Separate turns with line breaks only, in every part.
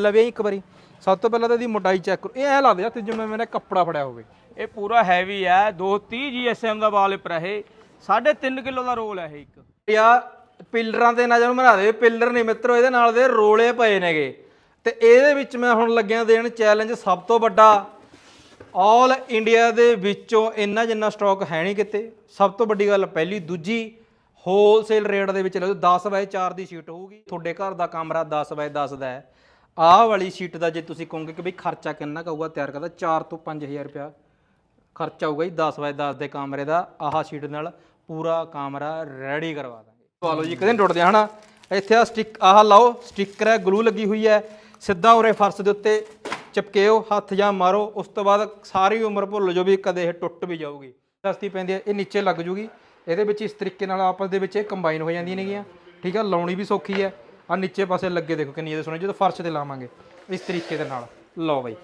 ਲਵੇ ਇੱਕ ਵਾਰੀ। ਸਭ ਤੋਂ ਪਹਿਲਾਂ ਤਾਂ ਇਹਦੀ ਮੋਟਾਈ ਚੈੱਕ ਕਰੋ। ਇਹ ਐ ਲੱਗਦਾ ਜਿਵੇਂ ਜਿਵੇਂ ਮੈਨੇ ਕੱਪੜਾ ਫੜਿਆ ਹੋਵੇ।
ਇਹ ਪੂਰਾ ਹੈਵੀ ਹੈ 230 GSM ਦਾ ਵਾਲਪੇਪਰ ਹੈ ਇਹ 3.5 ਕਿਲੋ ਦਾ ਰੋਲ ਹੈ ਇਹ ਇੱਕ।
ਯਾ ਪਿੱਲਰਾਂ ਤੇ ਨਜ਼ਰ ਮਰਾ ਦੇ। ਪਿੱਲਰ ਨਹੀਂ ਮਿੱਤਰੋ ਇਹਦੇ ਨਾਲ ਦੇ ਰੋਲੇ ਪਏ ਨੇਗੇ। ਤੇ ਇਹਦੇ ਵਿੱਚ ਮੈਂ ਹੁਣ ਲੱਗਿਆ ਦੇਣ ਚੈਲੰਜ ਸਭ ਤੋਂ ਵੱਡਾ। ਆਲ ਇੰਡੀਆ ਦੇ ਵਿੱਚੋਂ ਇੰਨਾ ਜਿੰਨਾ ਸਟਾਕ ਹੈ ਨਹੀਂ ਕਿਤੇ। ਸਭ ਤੋਂ ਵੱਡੀ ਗੱਲ ਪਹਿਲੀ ਦੂਜੀ ਹੋਲਸੇਲ ਰੇਟ ਦੇ ਵਿੱਚ ਲਓ। 10 ਬਾਏ 4 ਦੀ ਸ਼ੀਟ ਹੋਊਗੀ। ਤੁਹਾਡੇ ਘਰ ਦਾ ਕਮਰਾ 10 ਬਾਏ 10 ਦਾ ਹੈ। ਆਹ ਵਾਲੀ ਸ਼ੀਟ ਦਾ ਜੇ ਤੁਸੀਂ ਕਹੋਗੇ ਕਿ ਬਈ ਖਰਚਾ ਕਿੰਨਾ ਕਹੂਗਾ ਤਿਆਰ ਕਰਦਾ 4 ਤੋਂ 5000 ਰੁਪਇਆ ਖਰਚਾ ਹੋਊਗਾ ਜੀ 10 ਬਾਏ 10 ਦੇ ਕਮਰੇ ਦਾ, ਆਹ ਸ਼ੀਟ ਨਾਲ ਪੂਰਾ ਕਮਰਾ ਰੈਡੀ ਕਰਵਾ ਦਾਂਗੇ। ਪਾ ਲਓ ਜੀ ਕਦੇ ਟੁੱਟਦੇ ਹਨਾ? ਇੱਥੇ ਆ ਸਟਿਕ ਆਹ ਲਾਓ ਸਟicker ਹੈ ਗਲੂ ਲੱਗੀ ਹੋਈ ਹੈ, ਸਿੱਧਾ ਉਰੇ ਫਰਸ਼ ਦੇ ਉੱਤੇ ਚਿਪਕੇਓ, ਹੱਥ ਜਾਂ ਮਾਰੋ, ਉਸ ਤੋਂ ਬਾਅਦ ਸਾਰੀ ਉਮਰ ਭੁੱਲ ਜੋ ਵੀ ਕਦੇ ਇਹ ਟੁੱਟ ਵੀ ਜਾਊਗੀ। ਸਸਤੀ ਪੈਂਦੀ ਹੈ, ਇਹ ਨੀਚੇ ਲੱਗ ਜੂਗੀ। ਇਹਦੇ ਵਿੱਚ ਇਸ ਤਰੀਕੇ ਨਾਲ ਆਪਸ ਦੇ ਵਿੱਚ ਇਹ ਕੰਬਾਈਨ ਹੋ ਜਾਂਦੀਆਂ ਨੇਗੀਆਂ। ਠੀਕ ਆ, ਲਾਉਣੀ ਵੀ ਸੌਖੀ ਹੈ। ਆ ਨੀਚੇ ਪਾਸੇ ਲੱਗੇ ਦੇਖੋ ਕਿੰਨੀ ਇਹਦੇ ਸੋਹਣੇ ਜਦੋਂ ਫਰਸ਼ ਤੇ ਲਾਵਾਂਗੇ ਇਸ ਤਰੀਕੇ ਦੇ ਨਾਲ। ਲਓ ਬਈ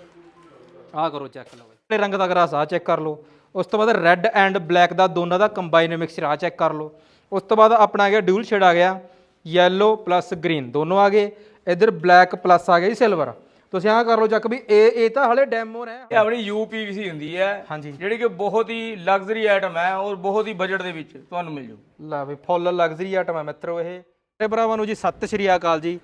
ਆਹ ਕਰੋ ਚੈੱਕ ਲਓ ਬਈ। ਰੰਗ ਦਾ ਗਰਾਸ ਆ ਚੈੱਕ ਕਰ ਲਓ। ਉਸ ਤੋਂ ਬਾਅਦ ਰੈੱਡ ਐਂਡ ਬਲੈਕ ਦਾ ਦੋਨਾਂ ਦਾ ਕੰਬਾਈਨ ਮਿਕਸਚਰ ਆ ਚੈੱਕ ਕਰ ਲਓ। ਉਸ ਤੋਂ ਬਾਅਦ ਆਪਣਾ ਆ ਗਿਆ ਡਿਊਲ ਸ਼ੇਡ ਆ ਗਿਆ ਯੈਲੋ ਪਲੱਸ ਗ੍ਰੀਨ ਦੋਨੋਂ ਆ ਗਏ। ਇਧਰ ਬਲੈਕ ਪਲੱਸ ਆ ਗਿਆ ਜੀ ਸਿਲਵਰ ਤੁਸੀਂ ਆਹ ਕਰ ਲਓ ਚੱਕ ਵੀ ਇਹ ਇਹ ਤਾਂ ਹਲੇ ਡੈਮੋ ਨੇ।
ਇਹ ਆਪਣੀ UPVC ਹੁੰਦੀ ਹੈ
ਹਾਂਜੀ।
ਜਿਹੜੀ ਕਿ ਬਹੁਤ ਹੀ ਲਗਜ਼ਰੀ ਆਈਟਮ ਹੈ ਔਰ ਬਹੁਤ ਹੀ ਬਜਟ ਦੇ ਵਿੱਚ ਤੁਹਾਨੂੰ ਮਿਲ ਜੂ।
ਲੈ ਵੀ ਫੁੱਲ ਲਗਜ਼ਰੀ ਆਈਟਮ ਹੈ ਮਿੱਤਰੋ ਇਹ। ਮੇਰੇ ਭਰਾਵਾਂ ਨੂੰ ਜੀ ਸਤਿ ਸ਼੍ਰੀ ਅਕਾਲ ਜੀ।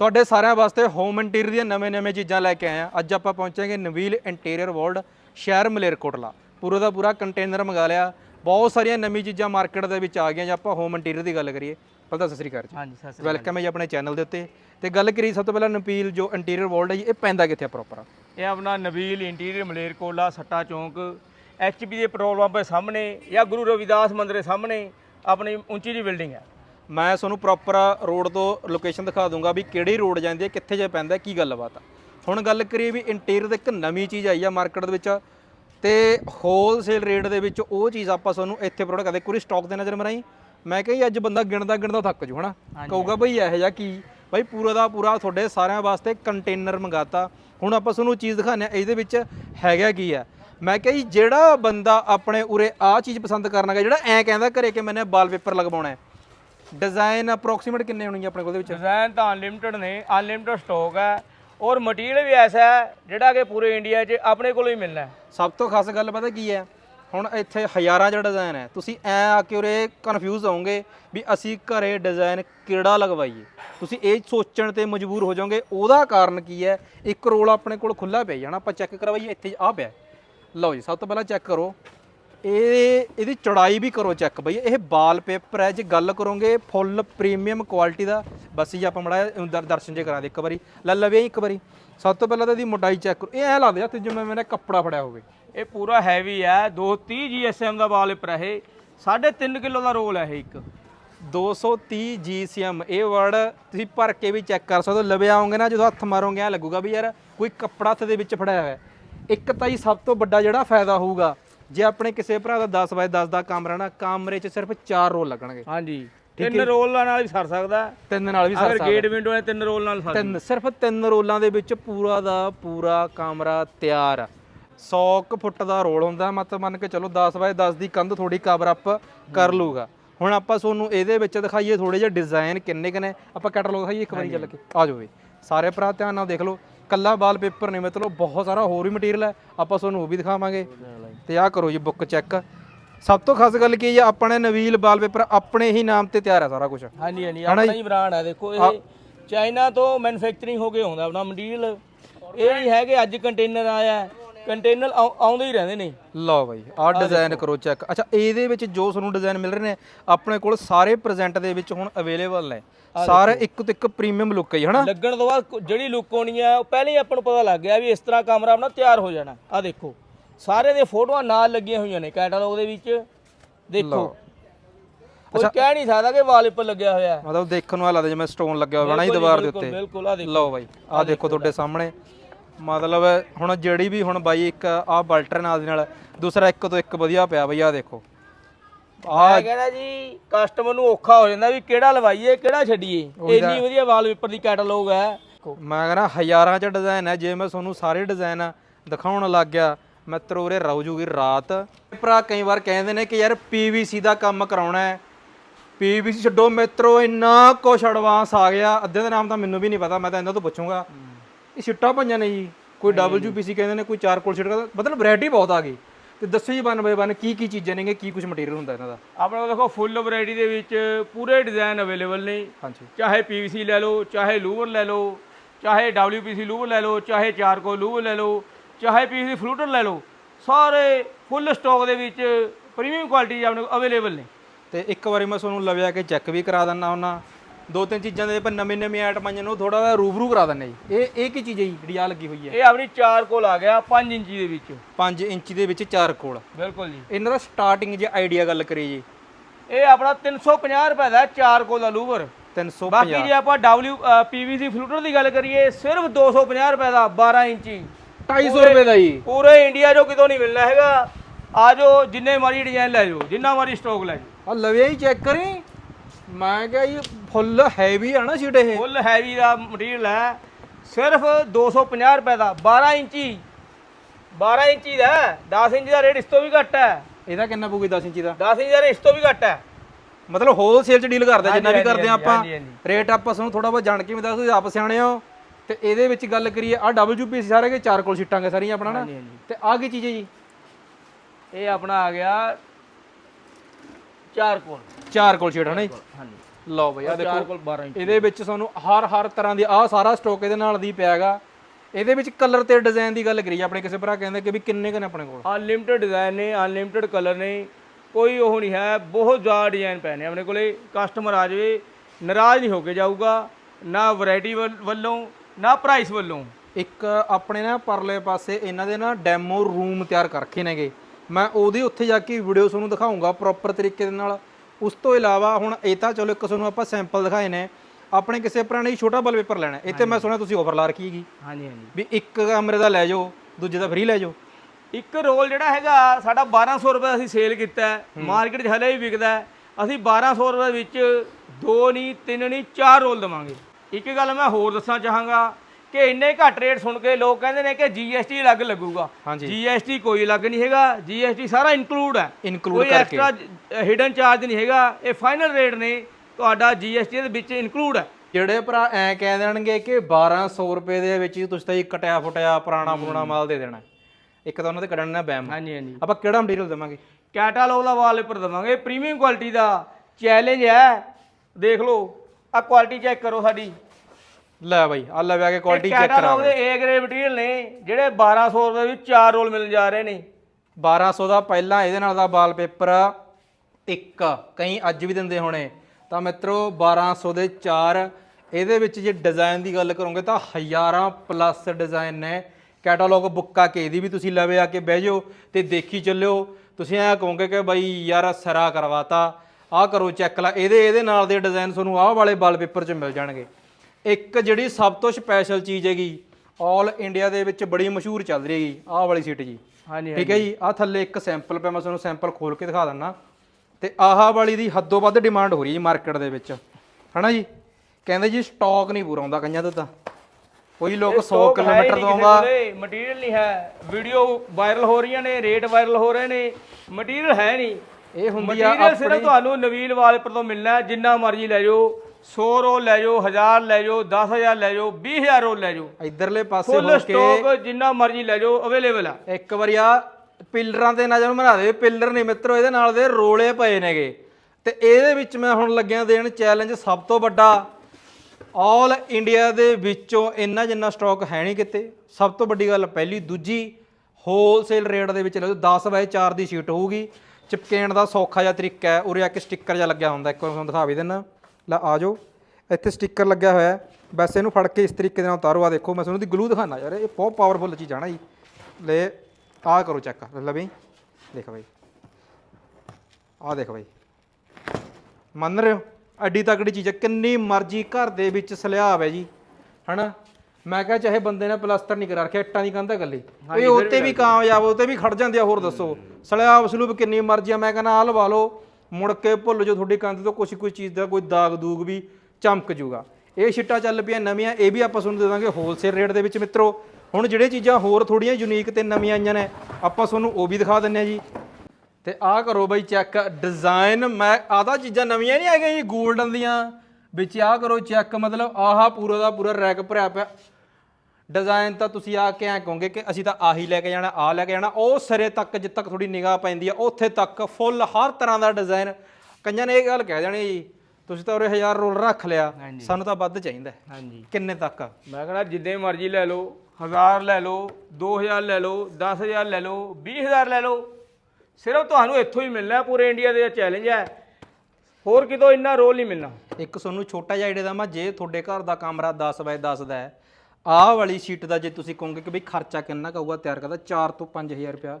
ਤੁਹਾਡੇ ਸਾਰਿਆਂ ਵਾਸਤੇ ਹੋਮ ਇੰਟੀਰੀਅਰ ਦੀਆਂ ਨਵੇਂ-ਨਵੇਂ ਚੀਜ਼ਾਂ ਲੈ ਕੇ ਆਏ ਆ ਅੱਜ ਆਪਾਂ ਪਹੁੰਚਾਂਗੇ ਨਵੀਲ ਇੰਟੀਰੀਅਰ ਵਰਲਡ ਸ਼ਹਿਰ ਮਲੇਰਕੋਟਲਾ। ਪੂਰਾ ਦਾ ਪੂਰਾ ਕੰਟੇਨਰ ਮੰਗਾ ਲਿਆ। ਬਹੁਤ ਸਾਰੀਆਂ ਨਵੀਂ ਚੀਜ਼ਾਂ ਮਾਰਕੀਟ ਦੇ ਵਿੱਚ ਆ ਗਈਆਂ ਜੇ ਆਪਾਂ ਹੋਮ ਇੰਟੀਰੀਅਰ ਦੀ ਗੱਲ ਕਰੀਏ। ਪਹਿਲਾਂ ਸਤਿ ਸ਼੍ਰੀ ਅਕਾਲ ਜੀ।
ਹਾਂਜੀ ਸਰ
ਵੈਲਕਮ ਹੈ ਜੀ। ਆਪਣੇ ਚੈਨਲ ਦੇ ਉੱਤੇ। ਤੇ ਗੱਲ ਕਰੀ ਸਭ ਤੋਂ ਪਹਿਲਾਂ ਨਪੀਲ ਜੋ ਇੰਟੀਰੀਅਰ ਵਰਲਡ ਹੈ ਜੀ ਇਹ ਪੈਂਦਾ ਕਿੱਥੇ ਪ੍ਰੋਪਰ
ਇਹ ਆਪਣਾ ਨਬੀਲ ਇੰਟੀਰੀਅਰ ਮਲੇਰਕੋਲਾ ਸੱਟਾ ਚੌਂਕ। ਐਚਪੀ ਦੇ ਪੈਟਰੋਲ ਪੰਪ ਦੇ ਸਾਹਮਣੇ ਜਾਂ ਗੁਰੂ ਰਵਿਦਾਸ ਮੰਦਿਰ ਦੇ ਸਾਹਮਣੇ ਆਪਣੀ ਉੱਚੀ ਜੀ ਬਿਲਡਿੰਗ ਹੈ।
ਮੈਂ ਤੁਹਾਨੂੰ ਪ੍ਰੋਪਰ ਰੋਡ ਤੋਂ ਲੋਕੇਸ਼ਨ ਦਿਖਾ ਦੂੰਗਾ ਵੀ ਕਿਹੜੀ ਰੋਡ ਜਾਂਦੀ ਹੈ ਕਿੱਥੇ ਜੇ ਪੈਂਦਾ ਕੀ ਗੱਲਬਾਤ ਆ। ਹੁਣ ਗੱਲ ਕਰੀਏ ਵੀ ਇੰਟੀਰੀਅਰ ਦੀ ਇੱਕ ਨਵੀਂ ਚੀਜ਼ ਆਈ ਆ ਮਾਰਕੀਟ ਦੇ ਵਿੱਚ ਤੇ ਹੋਲਸੇਲ ਰੇਟ ਦੇ ਵਿੱਚ ਉਹ ਚੀਜ਼ ਆਪਾਂ ਤੁਹਾਨੂੰ ਇੱਥੇ ਪ੍ਰੋਡਕਟ ਕਰਦੇ ਕੋਈ ਸਟਾਕ ਦੇ ਨਜ਼ਰ ਮਰਾਈ। ਮੈਂ ਕਹੀ ਅੱਜ ਬੰਦਾ ਗਿਣਦਾ ਗਿਣਦਾ ਥੱਕ ਜੂ ਹਨਾ? ਕਹੂਗਾ ਬਈ ਇਹੋ ਜਿਹਾ ਕੀ? ਬਈ ਪੂਰਾ ਦਾ ਪੂਰਾ ਤੁਹਾਡੇ ਸਾਰਿਆਂ ਵਾਸਤੇ ਕੰਟੇਨਰ ਮੰਗਾਤਾ। ਹੁਣ ਆਪਾਂ ਤੁਹਾਨੂੰ ਚੀਜ਼ ਆ ਇਹਦੇ ਵਿੱਚ ਹੈਗਾ ਕੀ ਆ? ਮੈਂ ਕਿਹਾ ਜਿਹੜਾ ਬੰਦਾ ਆਪਣੇ ਉਰੇ ਆਹ ਚੀਜ਼ ਪਸੰਦ ਕਰਨਾਗਾ ਜਿਹੜਾ ਐ ਕਹਿੰਦਾ ਘਰੇ ਕਿ ਮੈਨੇ ਵਾਲਪੇਪਰ ਲਗਵਾਉਣਾ ਹੈ ਡਿਜ਼ਾਈਨ ਅਪਰੋਕਸੀਮੇਟ ਕਿੰਨੇ ਹੋਣਗੇ ਆਪਣੇ ਕੋਲ ਦੇ ਵਿੱਚ?
ਡਿਜ਼ਾਈਨ ਤਾਂ ਅਨਲਿਮਟਿਡ ਨੇ ਅਨਲਿਮਟਿਡ ਸਟਾਕ ਹੈ। ਔਰ ਮਟੀਰੀਅਲ ਵੀ ਐਸਾ ਹੈ ਜਿਹੜਾ ਕਿ ਪੂਰੇ ਇੰਡੀਆ 'ਚ ਆਪਣੇ ਕੋਲੋਂ ਹੀ ਮਿਲਣਾ
ਸਭ ਤੋਂ ਖਾਸ ਗੱਲ ਪਤਾ ਕੀ ਹੈ? ਹੁਣ ਇੱਥੇ ਹਜ਼ਾਰਾਂ ਜਿਹੜਾ ਡਿਜ਼ਾਈਨ ਹੈ ਤੁਸੀਂ ਐ ਆ ਕੇ ਉਰੇ ਕਨਫਿਊਜ਼ ਹੋਵੋਗੇ ਵੀ ਅਸੀਂ ਘਰੇ ਡਿਜ਼ਾਈਨ ਕਿਹੜਾ ਲਗਵਾਈਏ? ਤੁਸੀਂ ਇਹ ਸੋਚਣ ਤੇ ਮਜਬੂਰ ਹੋ ਜਾਓਗੇ ਉਹਦਾ ਕਾਰਨ ਕੀ ਹੈ? ਇੱਕ ਰੋਲ ਆਪਣੇ ਕੋਲ ਖੁੱਲਾ ਪਿਆ ਜਾਣਾ ਆਪਾਂ ਚੈੱਕ ਕਰਵਾਈਏ ਇੱਥੇ ਆ ਪਿਆ। ਲਓ ਜੀ ਸਭ ਤੋਂ ਪਹਿਲਾਂ ਚੈੱਕ ਕਰੋ। ਇਹ ਇਹਦੀ ਚੌੜਾਈ ਵੀ ਕਰੋ ਚੈੱਕ ਬਈ ਇਹ ਵਾਲ ਪੇਪਰ ਹੈ ਜੇ ਗੱਲ ਕਰੋਗੇ ਫੁੱਲ ਪ੍ਰੀਮੀਅਮ ਕੁਆਲਿਟੀ ਦਾ ਬਸ ਜੀ ਆਪਾਂ ਮੜਾ ਦਰਸ਼ਨ ਜੇ ਕਰਾ ਦੇ ਇੱਕ ਵਾਰੀ ਲੈ ਲਵੇ ਇੱਕ ਵਾਰੀ। ਸਭ ਤੋਂ ਪਹਿਲਾਂ ਤਾਂ ਇਹਦੀ ਮੋਟਾਈ ਚੈੱਕ ਕਰੋ ਇਹ ਐ ਲੱਗਦਾ ਜਿਵੇਂ ਜਿਵੇਂ ਮੈਨੇ ਕੱਪੜਾ ਫੜਿਆ ਹੋਵੇ।
ਇਹ ਪੂਰਾ ਹੈਵੀ ਹੈ 230 GSM ਦਾ ਵਾਲਪੇਪਰ ਹੈ ਇਹ 3.5 ਕਿਲੋ ਦਾ ਰੋਲ ਹੈ ਇਹ ਇੱਕ।
230 GCM ਇਹ ਵਰਡ ਤੁਸੀਂ ਭਰ ਕੇ ਵੀ ਚੈੱਕ ਕਰ ਸਕਦੇ ਹੋ ਲਵੇ ਆਓਗੇ ਨਾ ਜਦੋਂ ਹੱਥ ਮਾਰੋਗੇ ਆ ਲੱਗੂਗਾ ਵੀ ਯਾਰ ਕੋਈ ਕੱਪੜਾ ਹੱਥ ਦੇ ਵਿੱਚ ਫੜਿਆ ਹੋਇਆ ਹੈ। ਇੱਕ ਤਾਂ ਹੀ ਸਭ ਤੋਂ ਵੱਡਾ ਜਿਹੜਾ ਫਾਇਦਾ ਹੋਊਗਾ ਜੇ ਆਪਣੇ ਕਿਸੇ ਭਰਾ ਦਾ 10 ਬਾਏ 10 ਦਾ ਕਮਰਾ ਨਾ ਕਮਰੇ 'ਚ ਸਿਰਫ 4 ਰੋਲ ਲੱਗਣਗੇ।
ਹਾਂਜੀ। ਤਿੰਨ ਰੋਲਾਂ ਨਾਲ ਵੀ ਸਰ ਸਕਦਾ।
ਤਿੰਨ ਨਾਲ ਵੀ ਸਰ
ਅਗਰ ਗੇਟ ਵਿੰਡੋ ਨੇ ਤਿੰਨ ਰੋਲ ਨਾਲ ਸਰ
ਤਿੰਨ ਸਿਰਫ ਤਿੰਨ ਰੋਲਾਂ ਦੇ ਵਿੱਚ ਪੂਰਾ ਦਾ ਪੂਰਾ ਕਮਰਾ ਤਿਆਰ। ਆ 100 ਕੁ ਫੁੱਟ ਦਾ ਰੋਲ ਹੁੰਦਾ ਮਤਲਬ ਮੰਨ ਕੇ ਚਲੋ 10 ਬਾਏ 10 ਦੀ ਕੰਧ ਥੋੜੀ ਕਵਰ ਅਪ ਕਰ ਲੂਗਾ ਹੁਣ ਆਪਾਂ ਤੁਹਾਨੂੰ ਇਹਦੇ ਵਿੱਚ ਦਿਖਾਈਏ ਥੋੜੇ ਜਿਹਾ ਡਿਜ਼ਾਈਨ ਕਿੰਨੇ ਕਿੰਨੇ ਆਪਾਂ ਕੈਟਲੌਗ ਦਿਖਾਈਏ ਇੱਕ ਵਾਰੀ ਚੱਲ ਕੇ। ਆ ਜਾਓ ਵੀ। ਸਾਰੇ ਭਰਾ ਧਿਆਨ ਨਾਲ ਦੇਖ ਲਓ। ਕੱਲਾ ਵਾਲਪੇਪਰ ਨਹੀਂ ਮਤਲਬ ਬਹੁਤ ਸਾਰਾ ਹੋਰ ਵੀ ਮਟੀਰੀਅਲ ਹੈ ਆਪਾਂ ਤੁਹਾਨੂੰ ਉਹ ਵੀ ਦਿਖਾਵਾਂਗੇ। ਤੇ ਆਹ ਕਰੋ ਜੀ ਬੁੱਕ ਚੈੱਕ ਸਭ ਤੋਂ ਖਾਸ ਗੱਲ ਕੀ ਹੈ ਆਪਣੇ ਨਵੀਲ ਵਾਲਪੇਪਰ ਆਪਣੇ ਹੀ ਨਾਮ ਤੇ ਤਿਆਰ ਹੈ ਸਾਰਾ ਕੁਝ
ਹਾਂਜੀ ਹਾਂਜੀ ਆਪਣਾ ਹੀ ਬ੍ਰਾਂਡ ਹੈ ਦੇਖੋ ਇਹ ਚਾਈਨਾ ਤੋਂ ਮੈਨੂਫੈਕਚਰਿੰਗ ਹੋ ਕੇ ਆਉਂਦਾ ਆਪਣਾ ਮਟੀਰੀਅਲ ਇਹ ਨਹੀਂ ਹੈ ਕਿ ਅੱਜ ਕੰਟੇਨਰ ਆਇਆ ਕੰਟੇਨਰ ਆਉਂਦੇ ਹੀ ਰਹਿੰਦੇ ਨੇ।
ਲਓ ਬਾਈ ਆਹ ਡਿਜ਼ਾਈਨ ਕਰੋ ਚੈੱਕ ਅੱਛਾ ਇਹਦੇ ਵਿੱਚ ਜੋ ਤੁਹਾਨੂੰ ਡਿਜ਼ਾਈਨ ਮਿਲ ਰਹੇ ਨੇ ਆਪਣੇ ਕੋਲ ਸਾਰੇ ਪ੍ਰੈਜ਼ੈਂਟ ਦੇ ਵਿੱਚ ਹੁਣ ਅਵੇਲੇਬਲ ਨੇ। ਸਾਰੇ ਇੱਕ ਤੋਂ ਇੱਕ ਪ੍ਰੀਮੀਅਮ ਲੁੱਕ ਹੈ ਜੀ, ਹਨਾ?
ਲੱਗਣ ਤੋਂ ਬਾਅਦ ਕੁ- ਜਿਹੜੀ ਲੁੱਕ ਹੋਣੀ ਹੈ ਉਹ ਪਹਿਲਾਂ ਹੀ ਆਪਾਂ ਨੂੰ ਪਤਾ ਲੱਗ ਗਿਆ ਵੀ ਇਸ ਤਰ੍ਹਾਂ ਕਮਰਾ ਆਪਣਾ ਤਿਆਰ ਹੋ ਜਾਣਾ। ਆ ਦੇਖੋ ਸਾਰੇ ਦੇ ਫੋਟੋਆਂ ਨਾਲ ਲੱਗੀਆਂ ਹੋਈਆਂ ਨੇ ਕੈਟਾਲੌਗ ਦੇ ਵਿੱਚ। ਦੇਖੋ। ਕੋਈ ਕਹਿ ਨਹੀਂ ਸਕਦਾ ਕਿ ਵਾਲਪੇਪਰ ਲੱਗਿਆ ਹੋਇਆ। ਹੈ
ਮਤਲਬ ਦੇਖਣ ਨੂੰ ਆ ਲੱਗਦਾ ਜਿਵੇਂ ਸਟੋਨ ਲੱਗਿਆ ਹੋਇਆ ਨਾ ਹੀ ਦੀਵਾਰ ਦੇ ਉੱਤੇ।
ਬਿਲਕੁਲ ਆ ਦੇਖੋ।
ਲਓ ਬਾਈ ਆਹ ਦੇਖੋ ਤੁਹਾਡੇ। ਸਾਹਮਣੇ। ਮਤਲਬ ਹੁਣ ਜਿਹੜੀ ਵੀ ਹੁਣ ਬਾਈ ਇੱਕ ਆਹ ਬਲਟਰ ਨਾਲ ਦੇ ਨਾਲ ਦੂਸਰਾ ਇੱਕ ਤੋਂ ਇੱਕ ਵਧੀਆ ਪਿਆ ਬਈ ਆਹ ਦੇਖੋ।
ਮੈਂ ਕਹਿੰਦਾ ਜੀ ਕਸਟਮਰ ਨੂੰ ਔਖਾ ਹੋ ਜਾਂਦਾ ਵੀ ਕਿਹੜਾ ਲਵਾਈਏ ਕਿਹੜਾ ਛੱਡੀਏ। ਇੰਨੀ ਵਧੀਆ ਵਾਲਪੇਪਰ ਦੀ ਕੈਟਾਲੌਗ ਹੈ।
ਮੈਂ ਕਹਿੰਦਾ ਹਜ਼ਾਰਾਂ ਚ ਡਿਜ਼ਾਈਨ ਹੈ ਜੇ ਮੈਂ ਤੁਹਾਨੂੰ ਸਾਰੇ ਡਿਜ਼ਾਈਨ ਦਿਖਾਉਣ ਲੱਗ ਗਿਆ ਮਿੱਤਰੋ ਉਰੇ ਰਹੁ ਜੂਗੀ ਰਾਤ। ਭਰਾ ਕਈ ਵਾਰ ਕਹਿੰਦੇ ਨੇ ਕਿ ਯਾਰ ਪੀਵੀਸੀ ਦਾ ਕੰਮ ਕਰਾਉਣਾ ਹੈ। ਪੀਵੀਸੀ ਛੱਡੋ ਮਿੱਤਰੋ ਇੰਨਾ ਕੁਛ ਐਡਵਾਂਸ ਆ ਗਿਆ। ਅੱਧੇ ਦਾ ਨਾਮ ਤਾਂ ਮੈਨੂੰ ਵੀ ਨਹੀਂ ਪਤਾ ਮੈਂ ਤਾਂ ਇਹਨਾਂ ਤੋਂ ਪੁੱਛੂੰਗਾ। ਇਹ ਛਿੱਟਾ ਪੰਜਾਂ ਨੇ ਜੀ। ਕੋਈ WPC ਕਹਿੰਦੇ ਨੇ ਕੋਈ ਚਾਰਕੋਲ ਛਿੱਟ ਕਹਿੰਦਾ ਮਤਲਬ ਵੈਰਾਈਟੀ ਬਹੁਤ ਆ ਗਈ। ਤੇ ਦੱਸੋ ਜੀ ਬਨ ਬਾਈ ਬਨ ਕੀ ਕੀ ਚੀਜ਼ਾਂ ਨੇਗੇ ਕੀ ਕੁਝ ਮਟੀਰੀਅਲ ਹੁੰਦਾ ਇਹਨਾਂ ਦਾ?
ਆਪਣੇ ਕੋਲ ਦੇਖੋ ਫੁੱਲ ਵੈਰਾਈਟੀ ਦੇ ਵਿੱਚ ਪੂਰੇ ਡਿਜ਼ਾਈਨ ਅਵੇਲੇਬਲ ਨੇ।
ਹਾਂਜੀ।
ਚਾਹੇ ਪੀਵੀਸੀ ਲੈ ਲਓ ਚਾਹੇ ਲੂਵਰ ਲੈ ਲਓ ਚਾਹੇ ਡਬਲਯੂਪੀਸੀ ਲੂਵਰ ਲੈ ਲਓ ਚਾਹੇ ਚਾਰਕੋਲ ਲੂਵਰ ਲੈ ਲਓ ਚਾਹੇ ਪੀਵੀਸੀ ਫਲੂਟਰ ਲੈ ਲਓ ਸਾਰੇ ਫੁੱਲ ਸਟਾਕ ਦੇ ਵਿੱਚ ਪ੍ਰੀਮੀਅਮ ਕੁਆਲਿਟੀ ਆਪਣੇ ਕੋਲ ਅਵੇਲੇਬਲ ਨੇ।
ਤੇ ਇੱਕ ਵਾਰੀ ਮੈਂ ਤੁਹਾਨੂੰ ਲਵਿਆ ਕੇ ਚੈੱਕ ਵੀ ਕਰਾ ਦਿੰਦਾ ਹੁੰਨਾ। ਦੋ ਤਿੰਨ ਚੀਜ਼ਾਂ ਦੇ ਪਰ ਨਵੇਂ ਨਵੇਂ ਆਈਟਮਾਂ ਜਿਹਨੂੰ ਥੋੜਾ ਜਿਹਾ ਰੂਬਰੂ ਕਰਾ ਦਿੰਨੇ ਜੀ। ਇਹ ਇਹ ਕੀ ਚੀਜ਼ ਹੈ ਜੀ ਜਿਹੜੀ ਆ ਲੱਗੀ ਹੋਈ ਹੈ?
ਇਹ ਆਪਣੀ ਚਾਰਕੋਲ ਆ ਗਿਆ 5 ਇੰਚੀ ਦੇ ਵਿੱਚ।
5 ਇੰਚ ਦੇ ਵਿੱਚ ਚਾਰਕੋਲ
ਬਿਲਕੁਲ ਜੀ।
ਇਹਨਾਂ ਦਾ ਸਟਾਰਟਿੰਗ ਜੇ ਆਈਡੀਆ ਗੱਲ ਕਰੀਏ ਜੀ।
ਇਹ ਆਪਣਾ 350 ਰੁਪਏ ਦਾ ਚਾਰਕੋਲ ਦਾ ਲੂਵਰ।
350
ਬਾਕੀ ਜੇ ਆਪਾਂ ਡਬਲਯੂ ਪੀਵੀਸੀ ਫਲੂਟਰ ਦੀ ਗੱਲ ਕਰੀਏ ਸਿਰਫ 250 ਰੁਪਏ ਦਾ 12 ਇੰਚੀ।
250 ਰੁਪਏ ਦਾ ਜੀ।
ਪੂਰੇ ਇੰਡੀਆ 'ਚੋਂ ਕਿਤੋਂ ਨਹੀਂ ਮਿਲਣਾ ਹੈਗਾ। ਆ ਜਾਓ ਜਿੰਨੇ ਮਰਜ਼ੀ ਡਿਜ਼ਾਈਨ ਲੈ ਜਾਓ ਜਿੰਨਾ ਮਰਜ਼ੀ ਸਟਾਕ ਲੈ ਜਾਓ।
ਆ ਲਵਿਆ ਹੀ ਚੈੱਕ ਕਰੀ। ਮੈਂ ਕਿਹਾ ਜੀ ਫੁੱਲ ਹੈਵੀ ਆ ਨਾ ਸ਼ੀਟ ਇਹ।
ਫੁੱਲ ਹੈਵੀ ਦਾ ਮਟੀਰੀਅਲ ਹੈ। ਸਿਰਫ 250 ਰੁਪਏ ਦਾ 12 ਇੰਚੀ। 12 ਇੰਚੀ ਦਾ ਹੈ। 10 ਇੰਚ ਦਾ ਰੇਟ ਇਸ ਤੋਂ ਵੀ ਘੱਟ ਹੈ।
ਇਹਦਾ ਕਿੰਨਾ ਪਊਗੀ 10 ਇੰਚੀ ਦਾ?
10 ਇੰਚ ਦਾ ਰੇਟ ਇਸ ਤੋਂ ਵੀ ਘੱਟ ਹੈ।
ਮਤਲਬ ਹੋਲਸੇਲ ਚ ਡੀਲ ਕਰਦੇ ਜਿੰਨਾ ਵੀ ਕਰਦੇ ਆਪਾਂ। ਰੇਟ ਆਪਾਂ ਤੁਹਾਨੂੰ ਥੋੜਾ ਬਹੁਤ ਜਾਣ ਕੇ ਵੀ ਦੱਸ ਆਪ ਸਿਆਣੇ ਹੋ। ਤੇ ਇਹਦੇ ਵਿੱਚ ਗੱਲ ਕਰੀਏ ਆ WPC ਸਾਰੇ ਕੇ ਚਾਰ ਕੋਲ ਸ਼ੀਟਾਂਗੇ ਸਾਰੀਆਂ ਆਪਣਾ ਨਾ। ਤੇ ਆ ਕੀ ਚੀਜ਼ ਹੈ ਜੀ?
ਇਹ ਆਪਣਾ ਆ ਗਿਆ ਚਾਰ ਕੋਲ।
ਚਾਰ ਕੋਲ ਸ਼ੀਟ ਹਨਾ ਜੀ?
ਹਾਂਜੀ।
ਲਓ ਬਈ ਆ
ਚਾਰ
ਦੇਖੋ
ਕੋਲ 12 ਇੰਚ
ਇਹਦੇ ਵਿੱਚ ਤੁਹਾਨੂੰ ਹਰ ਹਰ ਤਰ੍ਹਾਂ ਦੀ ਆ ਸਾਰਾ ਸਟਾਕ ਇਹਦੇ ਨਾਲ ਦੀ ਪਿਆ ਹੈਗਾ ਇਹਦੇ ਵਿੱਚ ਕਲਰ ਤੇ ਡਿਜ਼ਾਈਨ ਦੀ ਗੱਲ ਕਰੀਏ ਆਪਣੇ ਕਿਸੇ ਭਰਾ ਕਹਿੰਦੇ ਕਿ ਵੀ ਕਿੰਨੇ ਕੁ ਨੇ ਆਪਣੇ ਕੋਲ?
ਅਨਲਿਮਿਟਡ ਡਿਜ਼ਾਈਨ ਨੇ ਅਨਲਿਮਿਟਡ ਕਲਰ ਨੇ ਕੋਈ ਉਹ ਨਹੀਂ ਹੈ ਬਹੁਤ ਜ਼ਿਆਦਾ ਡਿਜ਼ਾਈਨ ਪਏ ਨੇ ਆਪਣੇ ਕੋਲੇ। ਕਸਟਮਰ ਆ ਜਾਵੇ ਨਾਰਾਜ਼ ਨਹੀਂ ਹੋ ਕੇ ਜਾਊਗਾ ਨਾ ਵੈਰਾਈਟੀ ਵੱਲੋਂ ਨਾ ਪ੍ਰਾਈਸ ਵੱਲੋਂ।
ਇੱਕ ਆਪਣੇ ਨਾ ਪਰਲੇ ਪਾਸੇ ਇਹਨਾਂ ਦੇ ਨਾ ਡੈਮੋ ਰੂਮ ਤਿਆਰ ਕਰ ਰੱਖੇ ਨੇਗੇ। ਮੈਂ ਉਹਦੇ ਉੱਥੇ ਜਾ ਕੇ ਵੀਡੀਓ ਤੁਹਾਨੂੰ ਦਿਖਾਉਂਗਾ ਪ੍ਰੋਪਰ ਤਰੀਕੇ ਦੇ ਨਾਲ। ਉਸ ਤੋਂ ਇਲਾਵਾ ਹੁਣ ਇਹ ਤਾਂ ਚਲੋ ਇੱਕ ਤੁਹਾਨੂੰ ਆਪਾਂ ਸੈਂਪਲ ਦਿਖਾਏ ਨੇ ਆਪਣੇ ਕਿਸੇ ਭਰਾ ਨੇ ਛੋਟਾ ਬਲ ਪੇਪਰ ਲੈਣਾ ਤੇ ਮੈਂ ਸੁਣਿਆ ਤੁਸੀਂ ਆਫਰ ਲਾ ਰੱਖੀ ਹੈਗੀ?
ਹਾਂਜੀ ਹਾਂਜੀ।
ਵੀ ਇੱਕ ਕਮਰੇ ਦਾ ਲੈ ਜਾਓ ਦੂਜੇ ਦਾ ਫ੍ਰੀ ਲੈ ਜਾਓ।
ਇੱਕ ਰੋਲ ਜਿਹੜਾ ਹੈਗਾ ਸਾਡਾ 1200 ਰੁਪਏ ਅਸੀਂ ਸੇਲ ਕੀਤਾ ਮਾਰਕੀਟ 'ਚ ਹਲੇ ਵੀ ਵਿਕਦਾ ਹੈ। ਅਸੀਂ 1200 ਰੁਪਏ ਵਿੱਚ ਦੋ ਨਹੀਂ ਤਿੰਨ ਨਹੀਂ ਚਾਰ ਰੋਲ ਦਵਾਂਗੇ। ਇੱਕ ਗੱਲ ਮੈਂ ਹੋਰ ਦੱਸਣਾ ਚਾਹਾਂਗਾ ਕਿ ਇੰਨੇ ਘੱਟ ਰੇਟ ਸੁਣ ਕੇ ਲੋਕ ਕਹਿੰਦੇ ਨੇ ਕਿ GST ਅਲੱਗ ਲੱਗੂਗਾ। GST ਕੋਈ ਅਲੱਗ ਨਹੀਂ ਹੈਗਾ GST ਸਾਰਾ ਇਨਕਲੂਡ ਹੈ।
ਇਨਕਲੂਡ
ਕੋਈ ਐਕਸਟਰਾ ਹਿਡਨ ਚਾਰਜ ਨਹੀਂ ਹੈਗਾ। ਇਹ ਫਾਈਨਲ ਰੇਟ ਨੇ ਤੁਹਾਡਾ GST ਦੇ ਵਿੱਚ ਇਨਕਲੂਡ ਹੈ।
ਜਿਹੜੇ ਭਰਾ ਐ ਕਹਿ ਦੇਣਗੇ ਕਿ 1200 ਰੁਪਏ ਦੇ ਵਿੱਚ ਤੁਸੀਂ ਤਾਂ ਜੀ ਕਟਿਆ ਫੁਟਿਆ ਪੁਰਾਣਾ ਪੁਰਾਣਾ ਮਾਲ ਦੇ ਦੇਣਾ। ਇੱਕ ਤਾਂ ਉਹਨਾਂ ਦੇ ਕੱਢਣਾ ਬੈਮ
ਹਾਂਜੀ ਹਾਂਜੀ।
ਆਪਾਂ ਕਿਹੜਾ ਮਟੀਰੀਅਲ ਦੇਵਾਂਗੇ?
ਕੈਟਾਲੌਗ ਦਾ ਵਾਲਪੇਪਰ ਦਵਾਂਗੇ। ਪ੍ਰੀਮੀਅਮ ਕੁਆਲਿਟੀ ਦਾ ਚੈਲੰਜ ਹੈ। ਦੇਖ ਲਓ ਆ ਕੁਆਲਿਟੀ ਚੈੱਕ ਕਰੋ ਸਾਡੀ।
ਲੈ ਬਾਈ ਆ ਲੈ ਵਿਆ ਕੇ ਕੁਆਲਿਟੀ ਚੈੱਕ ਕਰਾ
ਕੈਟਾਲੌਗ ਦੇ। A ਗ੍ਰੇਡ ਮਟੀਰੀਅਲ ਨੇ ਜਿਹੜੇ 1200 ਰੁਪਏ ਵਿੱਚ ਚਾਰ ਰੋਲ ਮਿਲ ਜਾ ਰਹੇ ਨੇ।
1200 ਦਾ ਪਹਿਲਾਂ ਇਹਦੇ ਨਾਲ ਦਾ ਵਾਲਪੇਪਰ ਇੱਕ ਕਈ ਅੱਜ ਵੀ ਦਿੰਦੇ ਹੋਣੇ। ਤਾਂ ਮਿੱਤਰੋ 1200 ਦੇ 4 ਇਹਦੇ ਵਿੱਚ ਜੇ ਡਿਜ਼ਾਈਨ ਦੀ ਗੱਲ ਕਰੋਗੇ ਤਾਂ ਹਜ਼ਾਰਾਂ ਪਲੱਸ ਡਿਜ਼ਾਈਨ ਨੇ। ਕੈਟਾਲੌਗ ਬੁੱਕਾ ਕੇ ਇਹਦੀ ਵੀ ਤੁਸੀਂ ਲਵੇ ਆ ਕੇ ਬਹਿ ਜਾਓ ਤੇ ਦੇਖੀ ਚੱਲਿਓ। ਤੁਸੀਂ ਐ ਕਹੋਗੇ ਕਿ ਬਾਈ ਯਾਰ ਸਰਾ ਕਰਵਾਤਾ। ਆਹ ਕਰੋ ਚੈੱਕ ਲਾ ਇਹਦੇ ਇਹਦੇ ਨਾਲ ਦੇ ਡਿਜ਼ਾਈਨ ਤੁਹਾਨੂੰ ਆਹ ਵਾਲੇ ਵਾਲਪੇਪਰ 'ਚ ਮਿਲ ਜਾਣਗੇ। ਇੱਕ ਜਿਹੜੀ ਸਭ ਤੋਂ ਸਪੈਸ਼ਲ ਚੀਜ਼ ਹੈਗੀ 올 ਇੰਡੀਆ ਦੇ ਵਿੱਚ ਬੜੀ ਮਸ਼ਹੂਰ ਚੱਲ ਰਹੀ ਹੈਗੀ ਆਹ ਵਾਲੀ ਸੀਟ ਜੀ।
ਹਾਂਜੀ
ਠੀਕ ਹੈ ਜੀ? ਆ ਥੱਲੇ ਇੱਕ ਸੈਂਪਲ ਪਿਆ ਮੈਂ ਤੁਹਾਨੂੰ ਸੈਂਪਲ ਖੋਲ ਕੇ ਦਿਖਾ ਦਿੰਨਾ। ਤੇ ਆਹ ਵਾਲੀ ਦੀ ਹੱਦੋਂ ਵੱਧ ਡਿਮਾਂਡ ਹੋ ਰਹੀ ਹੈ ਮਾਰਕੀਟ ਦੇ ਵਿੱਚ। ਹਨਾ ਜੀ? ਕਹਿੰਦੇ ਜੀ ਸਟਾਕ ਨਹੀਂ ਪੂਰਾ ਹੁੰਦਾ ਕਈਆਂ ਦਾ ਤਾਂ। ਕੋਈ ਲੋਕ 100 ਕਿਲੋਮੀਟਰ ਦਵਾਉਂਗਾ
ਮਟੀਰੀਅਲ ਨਹੀਂ ਹੈ। ਵੀਡੀਓ ਵਾਇਰਲ ਹੋ ਰਹੀਆਂ ਨੇ ਰੇਟ ਵਾਇਰਲ ਹੋ ਰਹੇ ਨੇ। ਮਟੀਰੀਅਲ ਹੈ ਨਹੀਂ।
ਇਹ ਹੁੰਦੀ ਆ
ਮਟੀਰੀਅਲ ਸਿਰਫ ਤੁਹਾਨੂੰ ਨਵੀਲ ਵਾਲਪੇਪਰ ਤੋਂ ਮਿਲਣਾ ਜਿੰਨਾ ਮਰਜ਼ੀ ਲੈ ਜਾਓ। 100 ਰੋਲ ਲੈ ਜਾਓ 1000 ਲੈ ਜਾਓ 10000 ਲੈ ਜਾਓ 20000 ਰੋਲ ਲੈ ਜਾਓ।
ਇਧਰਲੇ ਪਾਸੇ
ਫੁੱਲ
ਹੋ ਕੇ
ਸਟਾਕ ਜਿੰਨਾ ਮਰਜ਼ੀ ਲੈ ਜਾਓ ਅਵੇਲੇਬਲ ਆ।
ਇੱਕ ਵਾਰੀ ਆ ਪਿੱਲਰਾਂ ਤੇ ਨਜ਼ਰ ਮਰਾ ਦੇ ਪਿੱਲਰ ਨਹੀਂ ਮਿੱਤਰੋ ਇਹਦੇ ਨਾਲ ਦੇ ਰੋਲੇ ਪਏ ਨੇਗੇ। ਤੇ ਇਹਦੇ ਵਿੱਚ ਮੈਂ ਹੁਣ ਲੱਗਿਆ ਦੇਣ ਚੈਲੰਜ ਸਭ ਤੋਂ ਵੱਡਾ। ਆਲ ਇੰਡੀਆ ਦੇ ਵਿੱਚੋਂ ਇੰਨਾ ਜਿੰਨਾ ਸਟਾਕ ਹੈ ਨਹੀਂ ਕਿਤੇ। ਸਭ ਤੋਂ ਵੱਡੀ ਗੱਲ ਪਹਿਲੀ ਦੂਜੀ ਹੋਲਸੇਲ ਰੇਟ ਦੇ ਵਿੱਚ ਲੈ ਜਾਓ 10 ਬਾਏ 4 ਦੀ ਸ਼ੀਟ ਹੋਊਗੀ। ਚਿਪਕੇਣ ਦਾ ਸੌਖਾ ਜਿਹਾ ਤਰੀਕਾ ਹੈ ਉਰੇ ਆ ਕੇ ਸਟicker ਜਿਹਾ ਲੱਗਿਆ ਹੁੰਦਾ ਇੱਕ ਵਾਰ ਤੁਹਾਨੂੰ ਦਿਖਾ ਵੀ ਦਿੰਨਾ। ਲੈ ਆ ਜਾਓ। ਇੱਥੇ ਸਟicker ਲੱਗਿਆ ਹੋਇਆ ਹੈ। ਬਸ ਇਹਨੂੰ ਫੜ ਕੇ ਇਸ ਤਰੀਕੇ ਦੇ ਨਾਲ ਉਤਾਰੋ। ਆ ਦੇਖੋ ਮੈਂ ਤੁਹਾਨੂੰ ਦੀ ਗਲੂ ਦਿਖਾਣਾ ਯਾਰ ਇਹ ਬਹੁਤ ਪਾਵਰਫੁਲ ਚੀਜ਼ ਆ ਨਾ ਜੀ। ਲੈ ਆਹ ਕਰੋ ਚੈੱਕ ਲੈ ਬਈ ਦੇਖ ਬਈ। ਆਹ ਦੇਖ ਬਈ। ਮੰਨ ਰਹੇ ਹੋ? ਐਡੀ ਤਕੜੀ ਚੀਜ਼ ਹੈ ਕਿੰਨੀ ਮਰਜ਼ੀ ਘਰ ਦੇ ਵਿੱਚ ਸਲਿਆਬ ਹੈ ਜੀ। ਹਨਾ? ਮੈਂ ਕਿਹਾ ਚਾਹੇ ਬੰਦੇ ਨੇ ਪਲਾਸਟਰ ਨਹੀਂ ਕਰਾ ਰੱਖਿਆ ਇੱਟਾਂ ਦੀ ਕੰਧ ਇਕੱਲੀ। ਇਹ ਉੱਤੇ ਵੀ ਕਾਮਯਾਬ ਉੱਤੇ ਵੀ ਖੜ ਜਾਂਦੇ ਆ ਹੋਰ ਦੱਸੋ। ਸਲਿਆਬ ਸਲੂਬ ਕਿੰਨੀ ਮਰਜ਼ੀ ਆ ਮੈਂ ਕਹਿੰਦਾ ਆਹ ਲਵਾ ਲਓ। ਮੁੜ ਕੇ ਭੁੱਲ ਜੋ ਤੁਹਾਡੀ ਕੰਧ ਤੋਂ, ਕੁਛ ਕੁਛ ਚੀਜ਼ ਦਾ ਕੋਈ ਦਾਗ ਦੂਗ ਵੀ ਚਮਕ ਜੂਗਾ ਇਹ ਛਿੱਟਾਂ ਚੱਲ ਪਈਆਂ ਨਵੀਆਂ, ਇਹ ਵੀ ਆਪਾਂ ਤੁਹਾਨੂੰ ਦੇ ਦਾਂਗੇ ਹੋਲਸੇਲ ਰੇਟ ਦੇ ਵਿੱਚ ਮਿੱਤਰੋ। ਹੁਣ ਜਿਹੜੇ ਚੀਜ਼ਾਂ ਹੋਰ ਥੋੜੀਆਂ ਯੂਨੀਕ ਤੇ ਨਵੀਆਂ ਆਈਆਂ ਨੇ, ਆਪਾਂ ਤੁਹਾਨੂੰ ਉਹ ਵੀ ਦਿਖਾ ਦਿੰਨੇ ਆ ਜੀ। ਤੇ ਆਹ ਕਰੋ ਬਈ ਚੈੱਕ ਡਿਜ਼ਾਈਨ ਮੈਂ ਆਦਾ ਚੀਜ਼ਾਂ ਨਵੀਆਂ ਨਹੀਂ ਹੈਗੀਆਂ ਜੀ 골ਡਨ ਦੀਆਂ। ਵਿੱਚ ਆਹ ਕਰੋ ਚੈੱਕ ਮਤਲਬ ਆਹਾ ਪੂਰਾ ਦਾ ਪੂਰਾ ਰੈਕ ਭਰਿਆ ਪਿਆ। ਡਿਜ਼ਾਈਨ ਤਾਂ ਤੁਸੀਂ ਆ ਕੇ ਐ ਕਹੋਗੇ ਕਿ ਅਸੀਂ ਤਾਂ ਆਹੀ ਲੈ ਕੇ ਜਾਣਾ ਆ ਲੈ ਕੇ ਜਾਣਾ ਉਹ ਸਿਰੇ ਤੱਕ ਜਿੱਥੇ ਤੱਕ ਥੋੜੀ ਨਿਗਾਹ ਪੈਂਦੀ ਆ ਉੱਥੇ ਤੱਕ ਫੁੱਲ ਹਰ ਤਰ੍ਹਾਂ ਦਾ ਡਿਜ਼ਾਈਨ ਕਈਆਂ ਨੇ ਇਹ ਗੱਲ ਕਹਿ ਦੇਣੀ ਜੀ ਤੁਸੀਂ ਤਾਂ ਉਰੇ 1000 ਰੋਲ ਰੱਖ ਲਿਆ ਸਾਨੂੰ ਤਾਂ ਵੱਧ ਚਾਹੀਦਾ।
ਹਾਂਜੀ।
ਕਿੰਨੇ ਤੱਕ?
ਮੈਂ ਕਹਿੰਦਾ ਜਿੱਦੇ ਮਰਜ਼ੀ ਲੈ ਲਓ 1000 ਲੈ ਲਓ 2000 ਲੈ ਲਓ 10000 ਲੈ ਲਓ 20000 ਲੈ ਲਓ। ਸਿਰਫ ਤੁਹਾਨੂੰ ਇੱਥੋਂ ਹੀ ਮਿਲਣਾ ਪੂਰੇ ਇੰਡੀਆ ਦੇ ਚੈਲੰਜ ਹੈ। ਹੋਰ ਕਿਤੋਂ ਇੰਨਾ ਰੋਲ ਨਹੀਂ ਮਿਲਣਾ।
ਇੱਕ ਤੁਹਾਨੂੰ ਛੋਟਾ ਜਿਹਾ ਆਈਡੀਆ ਦਾ ਮੈਂ ਜੇ ਤੁਹਾਡੇ ਘਰ ਦਾ ਕਮਰਾ 10 ਬਾਏ 10 ਦਾ ਹੈ ਆਹ ਵਾਲੀ ਸ਼ੀਟ ਦਾ ਜੇ ਤੁਸੀਂ ਕਹੋਗੇ ਕਿ ਬਈ ਖਰਚਾ ਕਿੰਨਾ ਕੁ ਆਊਗਾ ਤਿਆਰ ਕਰਦਾ 4 ਤੋਂ 5000 ਰੁਪਇਆ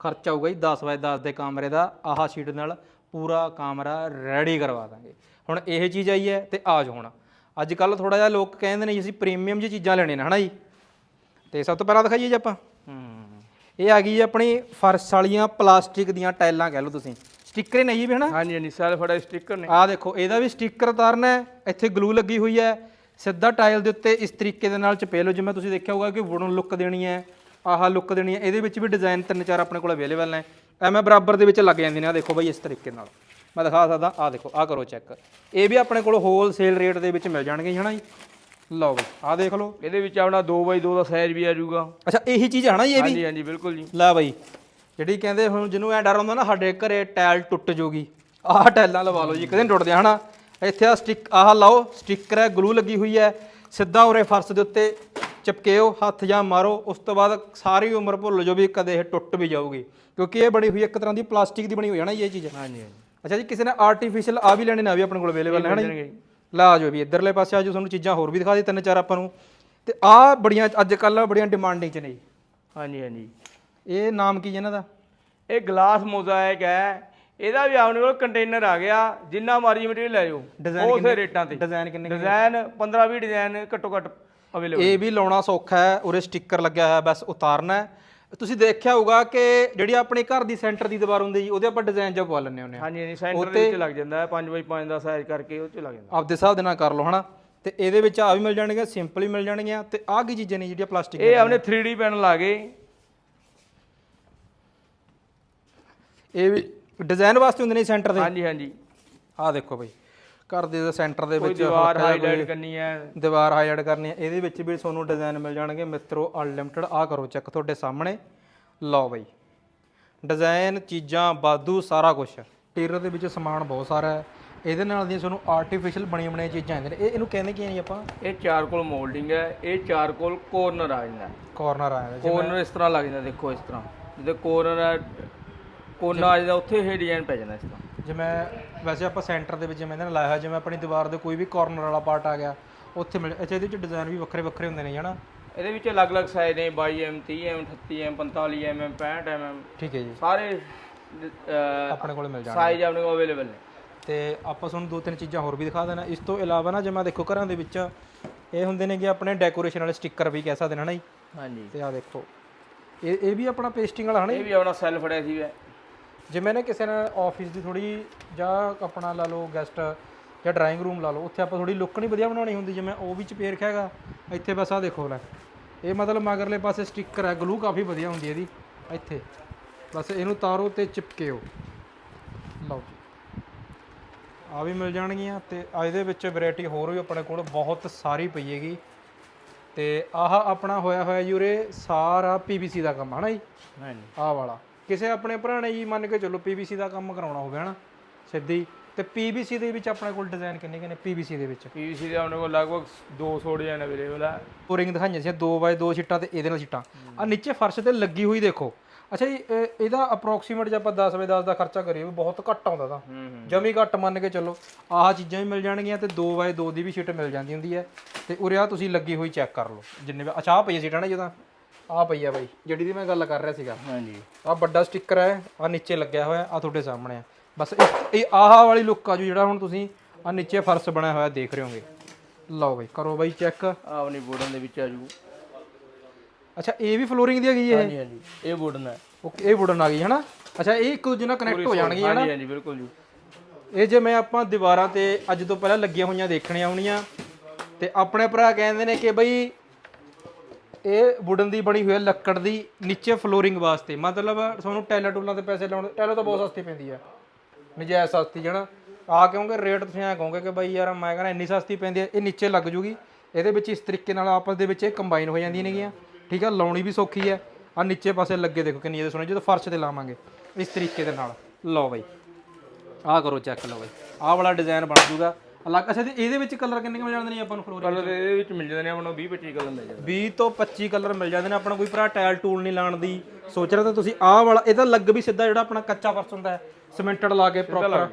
ਖਰਚਾ ਆਊਗਾ ਜੀ 10 ਬਾਏ 10 ਦੇ ਕਮਰੇ ਦਾ ਆਹ ਸ਼ੀਟ ਨਾਲ ਪੂਰਾ ਕਮਰਾ ਰੈਡੀ ਕਰਵਾ ਦਾਂਗੇ। ਹੁਣ ਇਹ ਚੀਜ਼ ਆਈ ਹੈ ਤੇ ਆਜ ਹੁਣ। ਅੱਜ ਕੱਲ ਥੋੜਾ ਜਿਹਾ ਲੋਕ ਕਹਿੰਦੇ ਨੇ ਜੀ ਅਸੀਂ ਪ੍ਰੀਮੀਅਮ ਜੀ ਚੀਜ਼ਾਂ ਲੈਣੀਆਂ ਨੇ ਹਨਾ ਜੀ? ਤੇ ਸਭ ਤੋਂ ਪਹਿਲਾਂ ਦਿਖਾਈਏ ਜੀ ਆਪਾਂ। ਇਹ ਆ ਗਈ ਜੀ ਆਪਣੀ ਫਰਸ਼ ਵਾਲੀਆਂ ਪਲਾਸਟਿਕ ਦੀਆਂ ਟਾਈਲਾਂ ਕਹਿ ਲਓ ਤੁਸੀਂ। ਸਟicker ਨਹੀਂ ਵੀ ਹਨਾ?
ਹਾਂਜੀ ਹਾਂਜੀ ਸੈਲਫ ਫੜਾ ਸਟicker ਨੇ।
ਆਹ ਦੇਖੋ ਇਹਦਾ ਵੀ ਸਟicker ਉਤਾਰਨਾ ਹੈ ਇੱਥੇ ਗਲੂ ਲੱਗੀ ਹੋਈ ਹੈ। ਸਿੱਧਾ ਟਾਇਲ ਦੇ ਉੱਤੇ ਇਸ ਤਰੀਕੇ ਦੇ ਨਾਲ ਚਪੇ ਲਓ ਜਿਵੇਂ ਤੁਸੀਂ ਦੇਖਿਆ ਹੋਊਗਾ ਕਿ ਵੁਡਨ ਲੁੱਕ ਦੇਣੀ ਹੈ ਆਹ ਲੁੱਕ ਦੇਣੀ ਹੈ ਇਹਦੇ ਵਿੱਚ ਵੀ ਡਿਜ਼ਾਈਨ ਤਿੰਨ ਚਾਰ ਆਪਣੇ ਕੋਲ ਅਵੇਲੇਬਲ ਨੇ। ਐਵੇਂ ਬਰਾਬਰ ਦੇ ਵਿੱਚ ਲੱਗ ਜਾਂਦੇ ਨੇ ਆ ਦੇਖੋ ਬਾਈ ਇਸ ਤਰੀਕੇ ਨਾਲ। ਮੈਂ ਦਿਖਾ ਸਕਦਾ ਆਹ ਦੇਖੋ ਆਹ ਕਰੋ ਚੈੱਕ ਇਹ ਵੀ ਆਪਣੇ ਕੋਲ ਹੋਲਸੇਲ ਰੇਟ ਦੇ ਵਿੱਚ ਮਿਲ ਜਾਣਗੇ ਹਨਾ ਜੀ? ਲਓ ਬਈ ਆਹ ਦੇਖ ਲਓ।
ਇਹਦੇ ਵਿੱਚ ਆਪਣਾ 2x2 ਦਾ ਸਾਈਜ਼ ਵੀ ਆ ਜਾਊਗਾ।
ਅੱਛਾ ਇਹੀ ਚੀਜ਼ ਹੈ ਨਾ ਜੀ ਇਹ ਵੀ?
ਹਾਂਜੀ ਹਾਂਜੀ ਬਿਲਕੁਲ ਜੀ।
ਲੈ ਬਈ ਜਿਹੜੀ ਕਹਿੰਦੇ ਹੁਣ ਜਿਹਨੂੰ ਐ ਡਰ ਹੁੰਦਾ ਨਾ ਸਾਡੇ ਘਰੇ ਟਾਇਲ ਟੁੱਟ ਜੂਗੀ। ਆਹ ਟਾਇਲਾਂ ਲਵਾ ਲਓ ਜੀ ਕਦੇ ਟੁੱਟਦੇ ਹਨਾ? ਇੱਥੇ ਆ ਸਟਿਕ ਆਹ ਲਾਓ ਸਟicker ਹੈ ਗਲੂ ਲੱਗੀ ਹੋਈ ਹੈ। ਸਿੱਧਾ ਉਰੇ ਫਰਸ਼ ਦੇ ਉੱਤੇ ਚਿਪਕੇਓ ਹੱਥ ਜਾਂ ਮਾਰੋ। ਉਸ ਤੋਂ ਬਾਅਦ ਸਾਰੀ ਉਮਰ ਭੁੱਲ ਜਾਓ ਵੀ ਕਦੇ ਇਹ ਟੁੱਟ ਵੀ ਜਾਊਗੀ। ਕਿਉਂਕਿ ਇਹ ਬਣੀ ਹੋਈ ਇੱਕ ਤਰ੍ਹਾਂ ਦੀ ਪਲਾਸਟਿਕ ਦੀ ਬਣੀ ਹੋਈ ਹੈ ਨਾ ਜੀ ਇਹ ਚੀਜ਼?
ਹਾਂਜੀ ਹਾਂਜੀ।
ਅੱਛਾ ਜੀ ਕਿਸੇ ਨੇ ਆਰਟੀਫੀਸ਼ੀਅਲ ਆ ਵੀ ਲੈਣੇ ਨੇ ਆ ਵੀ ਆਪਣੇ ਕੋਲ ਅਵੇਲੇਬਲ ਹੈ ਨਾ ਜੀ? ਲਾ ਆ ਜਾਓ ਵੀ ਇਧਰਲੇ ਪਾਸੇ ਆ ਜਾਓ ਤੁਹਾਨੂੰ ਚੀਜ਼ਾਂ ਹੋਰ ਵੀ ਦਿਖਾ ਦੇ ਤਿੰਨ ਚਾਰ ਆਪਾਂ ਨੂੰ। ਤੇ ਆ ਬੜੀਆਂ ਅੱਜ ਕੱਲ੍ਹ ਬੜੀਆਂ ਡਿਮਾਂਡਿੰਗ ਚ ਨੇ ਜੀ।
ਹਾਂਜੀ ਹਾਂਜੀ।
ਇਹ ਨਾਮ ਕੀ ਜੀ ਇਹਨਾਂ ਦਾ?
ਇਹ ਗਲਾਸ ਮੋਜ਼ਾਇਕ ਹੈ। ਇਹਦਾ ਵੀ ਆਪਣੇ ਕੋਲ ਕੰਟੇਨਰ ਆ ਗਿਆ ਜਿੰਨਾ ਮਰਜ਼ੀ ਮਟੀਰੀਅਲ ਲੈ ਜਾਓ।
Design
ਉਸੇ ਰੇਟਾਂ ਤੇ।
ਡਿਜ਼ਾਈਨ ਕਿੰਨੇ
ਡਿਜ਼ਾਈਨ 15 20 ਡਿਜ਼ਾਈਨ ਘੱਟੋ ਘੱਟ ਅਵੇਲੇਬਲ
ਇਹ ਵੀ ਲਾਉਣਾ ਸੌਖਾ ਹੈ ਉਰੇ ਸਟicker ਲੱਗਿਆ ਹੋਇਆ ਬਸ ਉਤਾਰਨਾ ਹੈ। ਤੁਸੀਂ ਦੇਖਿਆ ਹੋਊਗਾ ਕਿ ਜਿਹੜੀ ਆਪਣੀ ਘਰ ਦੀ ਸੈਂਟਰ ਦੀ ਦੀਵਾਰ ਹੁੰਦੀ ਜੀ ਉਹਦੇ ਆਪਾਂ ਡਿਜ਼ਾਈਨ ਜਿਹਾ ਪਵਾ ਲੈਂਦੇ ਹੁੰਦੇ ਆ
ਹਾਂਜੀ ਹਾਂਜੀ ਸੈਂਟਰ ਦੇ ਵਿੱਚ ਲੱਗ ਜਾਂਦਾ ਹੈ 5x5 ਦਾ ਸਾਈਜ਼ ਕਰਕੇ ਉਹ ਚ ਲੱਗ ਜਾਂਦਾ।
ਆਪਦੇ ਹਿਸਾਬ ਦੇ ਨਾਲ ਕਰ ਲਓ ਹਨਾ। ਤੇ ਇਹਦੇ ਵਿੱਚ ਆ ਵੀ ਮਿਲ ਜਾਣਗੇ ਸਿੰਪਲ ਹੀ ਮਿਲ ਜਾਣਗੀਆਂ ਤੇ ਆਹ ਕੀ ਚੀਜ਼ਾਂ ਨੇ ਜਿਹੜੀਆਂ ਪਲਾਸਟਿਕ
ਇਹ ਆਪਣੇ 3D ਪੈਨਲ ਆ ਗਏ।
ਇਹ ਵੀ ਡਿਜ਼ਾਈਨ ਵਾਸਤੇ ਹੁੰਦੇ ਨੇ ਸੈਂਟਰ ਦੇ?
ਹਾਂਜੀ ਹਾਂਜੀ।
ਆਹ ਦੇਖੋ ਬਈ ਘਰ ਦੇ ਸੈਂਟਰ ਦੇ ਵਿੱਚ
ਦੀਵਾਰ ਹਾਈਲਾਈਟ ਕਰਨੀ ਹੈ।
ਦੀਵਾਰ ਹਾਈਲਾਈਟ ਕਰਨੀ ਹੈ। ਇਹਦੇ ਵਿੱਚ ਵੀ ਤੁਹਾਨੂੰ ਡਿਜ਼ਾਈਨ ਮਿਲ ਜਾਣਗੇ। ਮਿੱਤਰੋ ਅਨਲਿਮਟਿਡ ਆ ਕਰੋ ਚੈੱਕ ਤੁਹਾਡੇ ਸਾਹਮਣੇ। ਲਓ ਬਈ ਡਿਜ਼ਾਈਨ ਚੀਜ਼ਾਂ ਬਾਦੂ ਸਾਰਾ ਕੁਝ ਟੀਰ ਦੇ ਵਿੱਚ ਸਮਾਨ ਬਹੁਤ ਸਾਰਾ ਹੈ। ਇਹਦੇ ਨਾਲ ਦੀਆਂ ਤੁਹਾਨੂੰ ਆਰਟੀਫੀਸ਼ੀਅਲ ਬਣੀਆਂ ਬਣੀਆਂ ਚੀਜ਼ਾਂ ਆਉਂਦੀਆਂ ਨੇ। ਇਹ ਇਹਨੂੰ ਕਹਿੰਦੇ ਕੀ ਆ ਜੀ ਆਪਾਂ?
ਇਹ ਚਾਰਕੋਲ ਮੋਲਡਿੰਗ ਹੈ। ਇਹ ਚਾਰਕੋਲ ਕੋਰਨਰ ਆ ਜਾਂਦਾ।
ਕਾਰਨਰ ਆਇਆ
ਕੋਰਨਰ ਇਸ ਤਰ੍ਹਾਂ ਲੱਗ ਜਾਂਦਾ। ਦੇਖੋ ਇਸ ਤਰ੍ਹਾਂ। ਜਿੱਦੇ ਕੋਰਨਰ ਹੈ ਕੋਨਾ ਜਾਂਦਾ ਉੱਥੇ ਇਹ ਡਿਜ਼ਾਈਨ ਪੈ ਜਾਂਦਾ ਇਸ ਤਰ੍ਹਾਂ
ਜਿਵੇਂ ਵੈਸੇ ਆਪਾਂ ਸੈਂਟਰ ਦੇ ਵਿੱਚ ਜਿਵੇਂ ਇਹਦੇ ਨਾਲ ਲਾਇਆ ਹੋਇਆ ਜਿਵੇਂ ਆਪਣੀ ਦੀਵਾਰ ਦੇ ਕੋਈ ਵੀ ਕਾਰਨਰ ਵਾਲਾ ਪਾਰਟ ਆ ਗਿਆ ਉੱਥੇ ਮਿਲ ਅੱਛਾ ਇਹਦੇ ਵਿੱਚ ਡਿਜ਼ਾਈਨ ਵੀ ਵੱਖਰੇ ਵੱਖਰੇ ਹੁੰਦੇ ਨੇ ਹਨਾ?
ਇਹਦੇ ਵਿੱਚ ਅਲੱਗ-ਅਲੱਗ ਸਾਈਜ਼ ਨੇ 22 mm 30 mm 38 mm 45 mm 65 mm
ਠੀਕ ਹੈ ਜੀ।
ਸਾਰੇ
ਆਪਣੇ ਕੋਲ ਮਿਲ ਜਾਣ
ਸਾਈਜ਼ ਆਪਣੇ ਕੋਲ ਅਵੇਲੇਬਲ ਨੇ।
ਤੇ ਆਪਾਂ ਤੁਹਾਨੂੰ ਦੋ ਤਿੰਨ ਚੀਜ਼ਾਂ ਹੋਰ ਵੀ ਦਿਖਾ ਦੇਣਾ। ਇਸ ਤੋਂ ਇਲਾਵਾ ਨਾ ਜਿਵੇਂ ਦੇਖੋ ਘਰਾਂ ਦੇ ਵਿੱਚ ਇਹ ਹੁੰਦੇ ਨੇ ਕਿ ਆਪਣੇ ਡੈਕੋਰੇਸ਼ਨ ਵਾਲੇ ਸਟicker ਵੀ ਕਹਿ ਸਕਦੇ ਨੇ ਹਨਾ ਜੀ?
ਹਾਂਜੀ।
ਤੇ ਆ ਦੇਖੋ। ਇਹ ਇਹ ਵੀ ਆਪਣਾ ਪੇਸਟਿੰਗ ਵਾਲਾ ਹਨਾ?
ਇਹ ਵੀ ਆਪਣਾ ਸੈੱਲ ਫੜਿਆ ਸੀ ਵੈ
ਜਿਵੇਂ ਨਾ ਕਿਸੇ ਨੇ ਆਫਿਸ ਦੀ ਥੋੜੀ ਜਾਂ ਆਪਣਾ ਲਾ ਲਓ ਗੈਸਟ ਜਾਂ ਡਰਾਇੰਗ ਰੂਮ ਲਾ ਲਓ ਉੱਥੇ ਆਪਾਂ ਥੋੜੀ ਲੁੱਕ ਨਹੀਂ ਵਧੀਆ ਬਣਾਉਣੀ ਹੁੰਦੀ ਜਿਵੇਂ ਉਹ ਵੀ ਚਪੇਰ ਹੈਗਾ ਇੱਥੇ ਬਸ ਆ ਦੇਖੋ ਲੈ। ਇਹ ਮਤਲਬ ਮਗਰਲੇ ਪਾਸੇ ਸਟicker ਹੈ ਗਲੂ ਕਾਫੀ ਵਧੀਆ ਹੁੰਦੀ ਹੈ ਇਹਦੀ ਇੱਥੇ। ਬਸ ਇਹਨੂੰ ਤਾਰੋ ਤੇ ਚਿਪਕਿਓ। ਲਓ ਜੀ। ਆ ਵੀ ਮਿਲ ਜਾਣਗੀਆਂ ਤੇ ਆ ਇਹਦੇ ਵਿੱਚ ਵੈਰਾਈਟੀ ਹੋਰ ਵੀ ਆਪਣੇ ਕੋਲ ਬਹੁਤ ਸਾਰੀ ਪਈ ਹੈਗੀ। ਤੇ ਆਹ ਆਪਣਾ ਹੋਇਆ ਹੋਇਆ ਉਰੇ ਸਾਰਾ ਪੀਵੀਸੀ ਦਾ ਕੰਮ ਹਨਾ ਜੀ?
ਹਾਂਜੀ।
ਆਹ ਵਾਲਾ। ਕਿਸੇ ਆਪਣੇ ਭਰਾ ਨੇ ਜੀ ਮੰਨ ਕੇ ਚੱਲੋ ਪੀਵੀਸੀ ਦਾ ਕੰਮ ਕਰਾਉਣਾ ਹੋਵੇ ਹਨਾ? ਸਿੱਧੀ। ਤੇ ਪੀਵੀਸੀ ਦੇ ਵਿੱਚ ਆਪਣੇ ਕੋਲ ਡਿਜ਼ਾਈਨ ਕਿੰਨੇ ਕਿੰਨੇ? ਪੀਵੀਸੀ ਦੇ ਵਿੱਚ।
ਪੀਵੀਸੀ ਦੇ ਆਪਣੇ ਕੋਲ ਲਗਭਗ 200 ਡਿਜ਼ਾਈਨ ਅਵੇਲੇਬਲ ਹੈ
ਪੂਰਿੰਗ ਦਿਖਾਈਆਂ ਸੀ 2x2 ਸ਼ੀਟਾਂ ਤੇ ਇਹਦੇ ਨਾਲ ਸ਼ੀਟਾਂ। ਆ ਨੀਚੇ ਫਰਸ਼ ਤੇ ਲੱਗੀ ਹੋਈ ਦੇਖੋ। ਅੱਛਾ ਜੀ ਇਹ- ਇਹਦਾ ਅਪਰੋਕਸੀਮੇਟ ਜੇ ਆਪਾਂ 10 10 ਦਾ ਖਰਚਾ ਕਰੀਏ ਵੀ ਬਹੁਤ ਘੱਟ ਆਉਂਦਾ ਤਾਂ ਜਮੀ ਘੱਟ ਮੰਨ ਕੇ ਚੱਲੋ ਆਹ ਚੀਜ਼ਾਂ ਵੀ ਮਿਲ ਜਾਣਗੀਆਂ ਤੇ 2x2 ਦੀ ਵੀ ਸ਼ੀਟ ਮਿਲ ਜਾਂਦੀ ਹੁੰਦੀ ਹੈ। ਤੇ ਉਰੇ ਆ ਤੁਸੀਂ ਲੱਗੀ ਹੋਈ ਚੈੱਕ ਕਰ ਲਓ ਜਿੰਨੇ ਵੀ ਅੱਛਾ ਆਹ ਪਈ ਸ਼ੀਟਾਂ ਨਾ ਜਦੋਂ ਆਹ ਪਈ ਆ ਬਾਈ ਜਿਹੜੀ ਦੀ ਮੈਂ ਗੱਲ ਕਰ ਰਿਹਾ ਸੀਗਾ।
ਹਾਂਜੀ।
ਆ ਵੱਡਾ ਸਟicker ਹੈ ਆ ਨੀਚੇ ਲੱਗਿਆ ਹੋਇਆ ਆ ਤੁਹਾਡੇ ਸਾਹਮਣੇ ਆ। ਬਸ ਇਹ ਆਹ ਵਾਲੀ ਲੁੱਕ ਆ ਜੋ ਜਿਹੜਾ ਹੁਣ ਤੁਸੀਂ ਆ ਨੀਚੇ ਫਰਸ਼ ਬਣਿਆ ਹੋਇਆ ਦੇਖ ਰਹੇ ਹੋਗੇ। ਲਓ ਬਈ ਕਰੋ ਬਾਈ ਚੈੱਕ
ਆਪਣੀ ਵੁਡਨ ਦੇ ਵਿੱਚ ਆ ਜੂ।
ਅੱਛਾ ਇਹ ਵੀ ਫਲੋਰਿੰਗ ਦੀ ਹੈਗੀ ਇਹ?
ਹਾਂਜੀ ਹਾਂਜੀ ਇਹ ਵੁਡਨ ਹੈ।
ਓਕੇ ਇਹ ਵੁਡਨ ਆ ਗਈ ਹਨਾ? ਅੱਛਾ ਇਹ ਇੱਕ ਦੂਜੇ ਨਾਲ ਕਨੈਕਟ ਹੋ ਜਾਣਗੇ ਹਨਾ?
ਹਾਂਜੀ ਹਾਂਜੀ ਬਿਲਕੁਲ ਜੀ।
ਇਹ ਜਿਵੇਂ ਆਪਾਂ ਦੀਵਾਰਾਂ ਤੇ ਅੱਜ ਤੋਂ ਪਹਿਲਾਂ ਲੱਗੀਆਂ ਹੋਈਆਂ ਦੇਖਣੀਆਂ ਆਉਣੀਆਂ ਤੇ ਆਪਣੇ ਭਰਾ ਕਹਿੰਦੇ ਨੇ ਕਿ ਬਈ ਇਹ ਵੁਡਨ ਦੀ ਬਣੀ ਹੋਈ ਹੈ ਲੱਕੜ ਦੀ ਨੀਚੇ ਫਲੋਰਿੰਗ ਵਾਸਤੇ। ਮਤਲਬ ਤੁਹਾਨੂੰ ਟੈਲਾ ਟੂਲਾਂ ਤੇ ਪੈਸੇ ਲਾਉਣ ਟੈਲਾ ਤਾਂ ਬਹੁਤ ਸਸਤੀ ਪੈਂਦੀ ਆ। ਨਜਾਇਜ਼ ਸਸਤੀ ਜਣਾ। ਆ ਕਿਉਂਕਿ ਰੇਟ ਤੁਸੀਂ ਐ ਕਹੋਗੇ ਕਿ ਬਈ ਯਾਰ ਮੈਂ ਕਹਿੰਦਾ ਇੰਨੀ ਸਸਤੀ ਪੈਂਦੀ ਹੈ ਇਹ ਨੀਚੇ ਲੱਗ ਜੂਗੀ। ਇਹਦੇ ਵਿੱਚ ਇਸ ਤਰੀਕੇ ਨਾਲ ਆਪਸ ਦੇ ਵਿੱਚ ਇਹ ਕੰਬਾਈਨ ਹੋ ਜਾਂਦੀਆਂ ਨੇਗੀਆਂ। ਠੀਕ ਆ ਲਾਉਣੀ ਵੀ ਸੌਖੀ ਹੈ ਆ ਨੀਚੇ ਪਾਸੇ ਲੱਗੇ ਦੇਖੋ ਕਿੰਨੀ ਇਹਦੇ ਸੋਹਣੇ ਜਦੋਂ ਫਰਸ਼ ਤੇ ਲਾਵਾਂਗੇ ਇਸ ਤਰੀਕੇ ਦੇ ਨਾਲ। ਲਓ ਬਾਈ ਆਹ ਕਰੋ ਚੈੱਕ ਲਓ ਬਾਈ। ਆਹ ਵਾਲਾ ਡਿਜ਼ਾਈਨ ਬਣ ਜੂਗਾ। ਅਲੱਗ ਅੱਛਾ ਤੇ ਇਹਦੇ ਵਿੱਚ ਕਲਰ ਕਿੰਨੇ ਕੁ ਮਿਲ ਜਾਂਦੇ ਨੇ ਆਪਾਂ ਨੂੰ ਫਲੋਰ
ਕਲਰ ਇਹਦੇ ਵਿੱਚ? ਮਿਲ ਜਾਂਦੇ ਨੇ ਆਪਾਂ ਨੂੰ 20 25 ਕਲਰ ਮਿਲ ਜਾਂਦੇ
20 ਤੋਂ 25 ਕਲਰ ਮਿਲ ਜਾਂਦੇ ਨੇ ਆਪਣਾ ਕੋਈ ਭਰਾ ਟਾਇਲ ਟੂਲ ਨਹੀਂ ਲਾਉਣ ਦੀ। ਸੋਚ ਰਿਹਾ ਤਾਂ ਤੁਸੀਂ ਆਹ ਵਾਲਾ ਇਹਦਾ ਲੱਗ ਵੀ ਸਿੱਧਾ ਜਿਹੜਾ ਆਪਣਾ ਕੱਚਾ ਫਰਸ਼ ਹੁੰਦਾ ਹੈ ਸਿਮੈਂਟਡ ਲਾ ਕੇ ਪ੍ਰੋਪਰ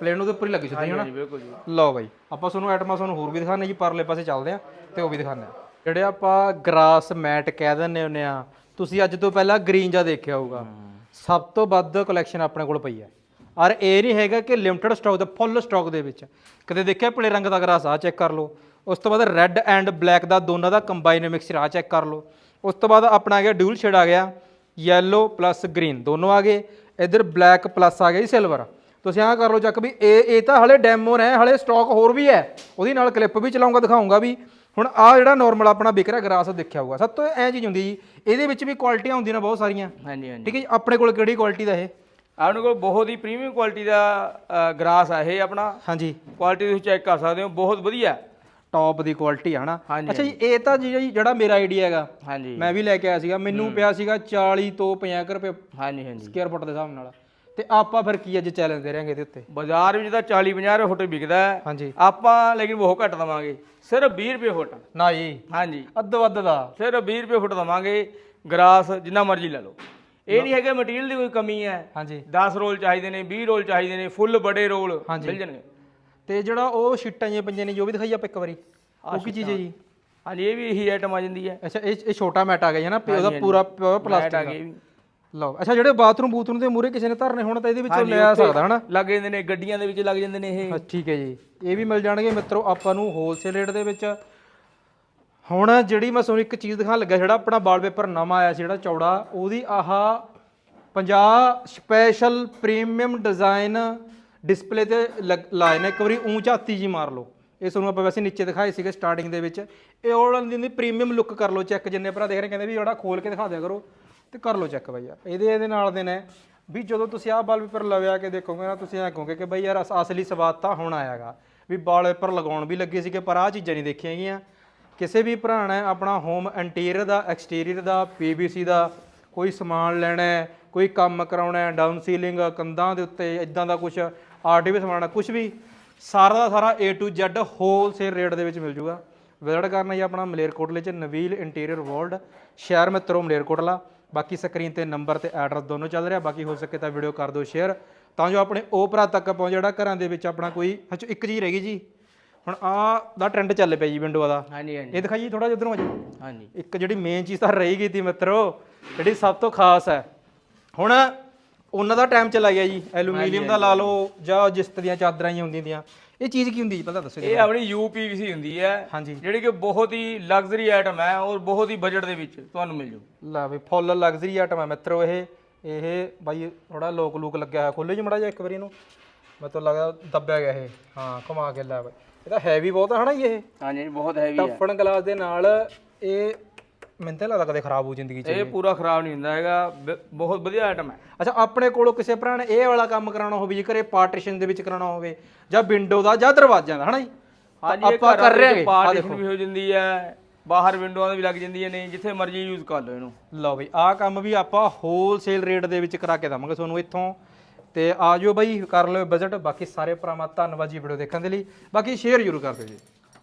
ਪਲੇਨ ਉਹਦੇ ਉੱਪਰ ਹੀ ਲੱਗੀ ਸਿੱਧੀ ਹਨਾ
ਬਿਲਕੁਲ ਜੀ।
ਲਓ ਬਾਈ ਆਪਾਂ ਤੁਹਾਨੂੰ ਆਈਟਮਾਂ ਤੁਹਾਨੂੰ ਹੋਰ ਵੀ ਦਿਖਾਣੇ ਜੀ ਪਰਲੇ ਪਾਸੇ ਚੱਲਦੇ ਆ ਤੇ ਉਹ ਵੀ ਦਿਖਾਣੇ ਆ ਜਿਹੜੇ ਆਪਾਂ ਗਰਾਸ ਮੈਟ ਕਹਿ ਦਿੰਦੇ ਹੁੰਦੇ ਆ ਤੁਸੀਂ ਅੱਜ ਤੋਂ ਪਹਿਲਾਂ ਗ੍ਰੀਨ ਜਾਂ ਦੇਖਿਆ ਹੋਊਗਾ। ਸਭ ਤੋਂ ਵੱਧ ਕਲੈਕਸ਼ਨ ਆਪਣੇ ਕੋਲ ਪਈ ਹੈ। ਔਰ ਇਹ ਨਹੀਂ ਹੈਗਾ ਕਿ ਲਿਮਟਿਡ ਸਟਾਕ ਦਾ ਫੁੱਲ ਸਟਾਕ ਦੇ ਵਿੱਚ। ਕਦੇ ਦੇਖਿਆ ਪੀਲੇ ਰੰਗ ਦਾ ਗਰਾਸ ਆ ਚੈੱਕ ਕਰ ਲਓ। ਉਸ ਤੋਂ ਬਾਅਦ ਰੈੱਡ ਐਂਡ ਬਲੈਕ ਦਾ ਦੋਨਾਂ ਦਾ ਕੰਬਾਈਨ ਮਿਕਸਚਰ ਆ ਚੈੱਕ ਕਰ ਲਓ। ਉਸ ਤੋਂ ਬਾਅਦ ਆਪਣਾ ਆ ਗਿਆ ਡਿਊਲ ਸ਼ੇਡ ਆ ਗਿਆ ਯੈਲੋ ਪਲੱਸ ਗ੍ਰੀਨ ਦੋਨੋਂ ਆ ਗਏ। ਇਧਰ ਬਲੈਕ ਪਲੱਸ ਆ ਗਿਆ ਜੀ ਸਿਲਵਰ ਤੁਸੀਂ ਆਹ ਕਰ ਲਓ ਚੱਕ ਵੀ ਇਹ ਇਹ ਤਾਂ ਹਲੇ ਡੈਮੋ ਨੇ ਹਲੇ ਸਟਾਕ ਹੋਰ ਵੀ ਹੈ। ਉਹਦੀ ਨਾਲ ਕਲਿੱਪ ਵੀ ਚਲਾਉਂਗਾ ਦਿਖਾਉਂਗਾ ਵੀ। ਹੁਣ ਆ ਜਿਹੜਾ ਨਾਰਮਲ ਆਪਣਾ ਵਿਕ ਰਿਹਾ ਗਰਾਸ ਦੇਖਿਆ ਹੋਊਗਾ। ਸਭ ਤੋਂ ਐ ਚੀਜ਼ ਹੁੰਦੀ ਜੀ ਇਹਦੇ ਵਿੱਚ ਵੀ ਕੁਆਲਿਟੀਆਂ ਹੁੰਦੀਆਂ ਨੇ ਬਹੁਤ ਸਾਰੀਆਂ।
ਹਾਂਜੀ ਹਾਂਜੀ।
ਠੀਕ ਹੈ ਜੀ ਆਪਣੇ ਕੋਲ ਕਿਹੜੀ ਕੁਆਲਿਟੀ ਦਾ ਇਹ?
ਆਪਣੇ ਕੋਲ ਬਹੁਤ ਹੀ ਪ੍ਰੀਮੀਅਮ ਕੁਆਲਿਟੀ ਦਾ ਗਰਾਸ ਆ ਇਹ ਆਪਣਾ।
ਹਾਂਜੀ।
ਕੁਆਲਿਟੀ ਤੁਸੀਂ ਚੈੱਕ ਕਰ ਸਕਦੇ ਹੋ ਬਹੁਤ ਵਧੀਆ।
ਟੌਪ ਦੀ ਕੁਆਲਿਟੀ ਹੈ ਹਨਾ।
ਹਾਂਜੀ,
ਅੱਛਾ ਜੀ ਇਹ ਤਾਂ ਜੀ ਜਿਹੜਾ ਮੇਰਾ ਆਈਡੀਆ ਹੈਗਾ।
ਹਾਂਜੀ।
ਮੈਂ ਵੀ ਲੈ ਕੇ ਆਇਆ ਸੀਗਾ ਮੈਨੂੰ ਪਿਆ ਸੀਗਾ 40 ਤੋਂ 50 ਕੁ ਰੁਪਏ
ਹਾਂਜੀ ਹਾਂਜੀ।
ਸਕੁਅਰ ਫੁੱਟ ਦੇ ਹਿਸਾਬ ਨਾਲ। ਤੇ ਆਪਾਂ ਫਿਰ ਕੀ ਅੱਜ ਚੈਲੰਜ ਦੇ ਰਹੇ ਇਹਦੇ ਉੱਤੇ?
ਬਾਜ਼ਾਰ ਵਿੱਚ ਤਾਂ 40 50 ਰੁਪਏ ਫੁੱਟ ਵਿਕਦਾ ਹੈ।
ਹਾਂਜੀ।
ਆਪਾਂ ਲੇਕਿਨ ਬਹੁਤ ਘੱਟ ਦਵਾਂਗੇ। ਸਿਰਫ 20 ਰੁਪਏ ਫੁੱਟ।
ਨਾ ਜੀ।
ਹਾਂਜੀ।
ਅੱਧ ਵੱਧ ਦਾ।
ਸਿਰਫ 20 ਰੁਪਏ ਫੁੱਟ ਦਵਾਂਗੇ। ਗਰਾਸ ਜਿੰਨਾ ਮਰਜ਼ੀ ਲੈ ਲਓ। ਇਹ ਨਹੀਂ ਹੈਗਾ ਮਟੀਰੀਅਲ ਦੀ ਕੋਈ ਕਮੀ ਹੈ।
ਹਾਂਜੀ।
10 ਰੋਲ ਚਾਹੀਦੇ ਨੇ 20 ਰੋਲ ਚਾਹੀਦੇ ਨੇ ਫੁੱਲ ਬੜੇ ਰੋਲ। ਮਿਲ ਜਾਣਗੇ।
ਤੇ ਜਿਹੜਾ ਉਹ ਸ਼ੀਟਾਂ ਜਿਹੀਆਂ ਪਈਆਂ ਨੇ ਜੋ ਵੀ ਦਿਖਾਈ ਆਪਾਂ ਇੱਕ ਵਾਰੀ। ਉਹ ਕੀ ਚੀਜ਼ ਹੈ ਜੀ?
ਹਾਂਜੀ ਇਹ ਵੀ ਇਹੀ ਆਈਟਮ ਆ ਜਾਂਦੀ ਹੈ।
ਅੱਛਾ ਇਹ ਇਹ ਛੋਟਾ ਮੈਟ ਆ ਗਿਆ ਹੈ ਨਾ ਉਹਦਾ ਪੂਰਾ ਪਲਾਸਟਿਕ
ਆ ਵੀ।
ਲਓ ਅੱਛਾ ਜਿਹੜੇ ਬਾਥਰੂਮ ਬੂਥਰੂਮ ਦੇ ਮੂਰੇ ਕਿਸੇ ਨੇ ਧਰਨੇ ਹੋਣ ਤਾਂ ਇਹਦੇ ਵਿੱਚੋਂ ਲੈ ਆ ਸਕਦਾ ਹਨਾ?
ਲੱਗ ਜਾਂਦੇ ਨੇ ਗੱਡੀਆਂ ਦੇ ਵਿੱਚ ਲੱਗ ਜਾਂਦੇ ਨੇ ਇਹ।
ਠੀਕ ਹੈ ਜੀ। ਇਹ ਵੀ ਮਿਲ ਜਾਣਗੇ ਮਿੱਤਰੋ ਆਪਾਂ ਨੂੰ ਹੋਲਸੇਲ ਰੇਟ ਦੇ ਵਿੱਚ ਹੁਣ ਜਿਹੜੀ ਮੈਂ ਤੁਹਾਨੂੰ ਇੱਕ ਚੀਜ਼ ਦਿਖਾਣ ਲੱਗਾ, ਜਿਹੜਾ ਆਪਣਾ ਵਾਲਪੇਪਰ ਨਵਾਂ ਆਇਆ ਸੀ ਜਿਹੜਾ ਚੌੜਾ, ਉਹਦੀ ਆਹ 50 ਸਪੈਸ਼ਲ ਪ੍ਰੀਮੀਅਮ ਡਿਜ਼ਾਈਨ ਡਿਸਪਲੇ ਤੇ ਲਾਏ ਨੇ। ਇੱਕ ਵਾਰੀ ਊਂਚਾ ਹੱਤੀ ਜੀ ਮਾਰ ਲਓ। ਇਹ ਤੁਹਾਨੂੰ ਆਪਾਂ ਵੈਸੇ ਨੀਚੇ ਦਿਖਾਏ ਸੀਗੇ ਸਟਾਰਟਿੰਗ ਦੇ ਵਿੱਚ। ਇਹ ਉਹਨਾਂ ਦੀ ਪ੍ਰੀਮੀਅਮ ਲੁੱਕ ਕਰ ਲਓ ਚੈੱਕ ਜਿੰਨੇ ਭਰਾ ਦੇਖ ਰਹੇ ਕਹਿੰਦੇ ਵੀ ਜਿਹੜਾ ਖੋਲ ਕੇ ਦਿਖਾ ਦਿਆ ਕਰੋ ਤੇ ਕਰ ਲਓ ਚੈੱਕ ਬਈ ਯਾਰ। ਇਹਦੇ ਇਹਦੇ ਨਾਲ ਦੇ ਨੇ। ਵੀ ਜਦੋਂ ਤੁਸੀਂ ਆਹ ਵਾਲਪੇਪਰ ਲਵਿਆ ਕੇ ਦੇਖੋਗੇ ਨਾ, ਤੁਸੀਂ ਐਂ ਕਹੋਗੇ ਕਿ ਬਈ ਯਾਰ ਅਸ- ਅਸਲੀ ਸਵਾਦ ਤਾਂ ਹੁਣ ਆਇਆਗਾ। ਵੀ ਵਾਲਪੇਪਰ ਲਗਾਉਣ ਵੀ ਲੱਗੇ ਸੀਗੇ, ਪਰ ਆਹ ਚੀਜ਼ਾਂ ਨਹੀਂ ਦੇਖੀਆਂ ਗਈਆਂ। ਕਿਸੇ ਵੀ ਭਰਾ ਨੇ ਆਪਣਾ ਹੋਮ ਇੰਟੀਰੀਅਰ ਦਾ ਐਕਸਟੀਰੀਅਰ ਦਾ ਪੀਵੀਸੀ ਦਾ ਕੋਈ ਸਮਾਨ ਲੈਣਾ ਹੈ, ਕੋਈ ਕੰਮ ਕਰਾਉਣਾ ਹੈ ਡਾਊਨ ਸੀਲਿੰਗ ਕੰਧਾਂ ਦੇ ਉੱਤੇ ਇਦਾਂ ਦਾ ਕੁਝ ਆਰਟੀਵੀ ਸਮਾਨ ਕੁਝ ਵੀ, ਸਾਰਾ ਦਾ ਸਾਰਾ A to Z wholesale rate ਦੇ ਵਿੱਚ ਮਿਲ ਜੂਗਾ। ਵਿਜ਼ਿਟ ਕਰਨਾ ਜੀ ਆਪਣਾ ਮਲੇਰਕੋਟਲੇ ਚ ਨਵੀਲ ਇੰਟੀਰੀਅਰ ਵਰਲਡ ਸ਼ਹਿਰ ਮਿੱਤਰੋ ਮਲੇਰਕੋਟਲਾ। ਬਾਕੀ ਸਕਰੀਨ ਤੇ ਨੰਬਰ ਤੇ ਐਡਰੈਸ ਦੋਨੋਂ ਚੱਲ ਰਿਹਾ, ਬਾਕੀ ਹੋ ਸਕੇ ਤਾਂ ਵੀਡੀਓ ਕਰ ਦਿਓ ਸ਼ੇਅਰ ਤਾਂ ਜੋ ਆਪਣੇ ਉਹ ਭਰਾ ਤੱਕ ਪਹੁੰਚ, ਜਿਹੜਾ ਘਰਾਂ ਦੇ ਵਿੱਚ ਆਪਣਾ ਕੋਈ ਅੱਛਾ ਇੱਕ ਜੀ ਰਹਿ ਗਈ ਜੀ। ਹੁਣ ਆ ਦਾ ਟ੍ਰੈਂਡ ਚੱਲ ਪਿਆ ਜੀ ਵਿੰਡੋ ਦਾ।
ਹਾਂਜੀ ਹਾਂਜੀ।
ਇਹ ਦਿਖਾਈਏ ਥੋੜਾ ਜਿਹਾ ਉਧਰੋਂ ਆ
ਹਾਂਜੀ।
ਇੱਕ ਜਿਹੜੀ ਮੇਨ ਚੀਜ਼ ਤਾਂ ਰਹਿ ਗਈ ਤੀ ਮਿੱਤਰੋ ਜਿਹੜੀ ਸਭ ਤੋਂ ਖਾਸ ਹੈ। ਹੁਣ ਉਹਨਾਂ ਦਾ ਟਾਈਮ ਚਲਾ ਗਿਆ ਜੀ ਐਲੂਮੀਨੀਅਮ ਦਾ ਲਾ ਲਓ ਜਾਂ ਜਿਸਤ ਦੀਆਂ ਚਾਦਰਾਂ ਹੀ ਹੁੰਦੀਆਂ ਦੀਆਂ। ਇਹ ਚੀਜ਼ ਕੀ ਹੁੰਦੀ ਜੀ? ਪਤਾ ਦੱਸੋ
ਇਹ ਆਪਣੀ UPVC ਹੁੰਦੀ ਹੈ। ਜਿਹੜੀ ਕਿ ਬਹੁਤ ਹੀ ਲਗਜ਼ਰੀ ਆਈਟਮ ਹੈ ਔਰ ਬਹੁਤ ਹੀ ਬਜਟ ਦੇ ਵਿੱਚ ਤੁਹਾਨੂੰ ਮਿਲ ਜੂ।
ਲਾ ਵੀ ਫੁੱਲ ਲਗਜ਼ਰੀ ਆਈਟਮ ਹੈ ਮਿੱਤਰੋ ਇਹ। ਇਹ ਬਾਈ ਥੋੜਾ ਲੋਕ ਲੂਕ ਲੱਗਿਆ ਹੋਇਆ ਖੋਲੋ ਜੀ ਮੜਾ ਜਾ ਇੱਕ ਵਾਰੀ ਇਹਨੂੰ। ਮੈਨੂੰ ਲੱਗਦਾ ਦੱਬਿਆ ਗਿਆ ਇਹ। ਹਾਂ ਘੁਮਾ ਕੇ ਲੈ ਬਾਈ। ਇਹ ਤਾਂ ਹੈਵੀ ਬਹੁਤ ਹੈ ਹਨਾ ਜੀ ਇਹ।
ਹਾਂਜੀ ਬਹੁਤ ਹੈਵੀ ਹੈ
ਟਫਨ ਗਲਾਸ ਦੇ ਨਾਲ ਇਹ ਮੈਨੂੰ ਤਾਂ ਲੱਗਦਾ ਕਦੇ ਖਰਾਬ ਹੋ ਜ਼ਿੰਦਗੀ 'ਚ
ਇਹ ਪੂਰਾ ਖਰਾਬ ਨਹੀਂ ਹੁੰਦਾ ਹੈਗਾ ਬ- ਬਹੁਤ ਵਧੀਆ ਆਈਟਮ ਹੈ।
ਅੱਛਾ ਆਪਣੇ ਕੋਲੋਂ ਕਿਸੇ ਭਰਾ ਨੇ ਇਹ ਵਾਲਾ ਕੰਮ ਕਰਾਉਣਾ ਹੋਵੇ ਜੀ ਘਰੇ ਪਾਰਟੀਸ਼ਨ ਦੇ ਵਿੱਚ ਕਰਾਉਣਾ ਹੋਵੇ ਜਾਂ ਵਿੰਡੋ ਦਾ ਜਾਂ ਦਰਵਾਜ਼ਿਆਂ ਦਾ ਹਨਾ ਜੀ?
ਹਾਂਜੀ
ਆਪਾਂ ਕਰ ਰਹੇ ਹਾਂਗੇ।
ਪਾਰਟੀਸ਼ਨ ਵੀ ਹੋ ਜਾਂਦੀ ਹੈ ਬਾਹਰ ਵਿੰਡੋਆਂ ਦੀ ਵੀ ਲੱਗ ਜਾਂਦੀਆਂ ਨੇ ਜਿੱਥੇ ਮਰਜ਼ੀ ਯੂਜ਼ ਕਰ ਲਓ ਇਹਨੂੰ।
ਲਓ ਬਈ ਆਹ ਕੰਮ ਵੀ ਆਪਾਂ ਹੋਲਸੇਲ ਰੇਟ ਦੇ ਵਿੱਚ ਕਰਾ ਕੇ ਦਵਾਂਗੇ ਤੁਹਾਨੂੰ ਇੱਥੋਂ ਤੇ ਆ ਜਾਓ ਬਈ, ਕਰ ਲਿਓ ਬਜਟ ਬਾਕੀ ਸਾਰੇ ਭਰਾਵਾਂ, ਧੰਨਵਾਦ ਜੀ ਵੀਡੀਓ ਦੇਖਣ ਦੇ ਲਈ। ਬਾਕੀ ਸ਼ੇਅਰ ਜ਼ਰੂਰ ਕਰ ਦਿਓ ਜੀ।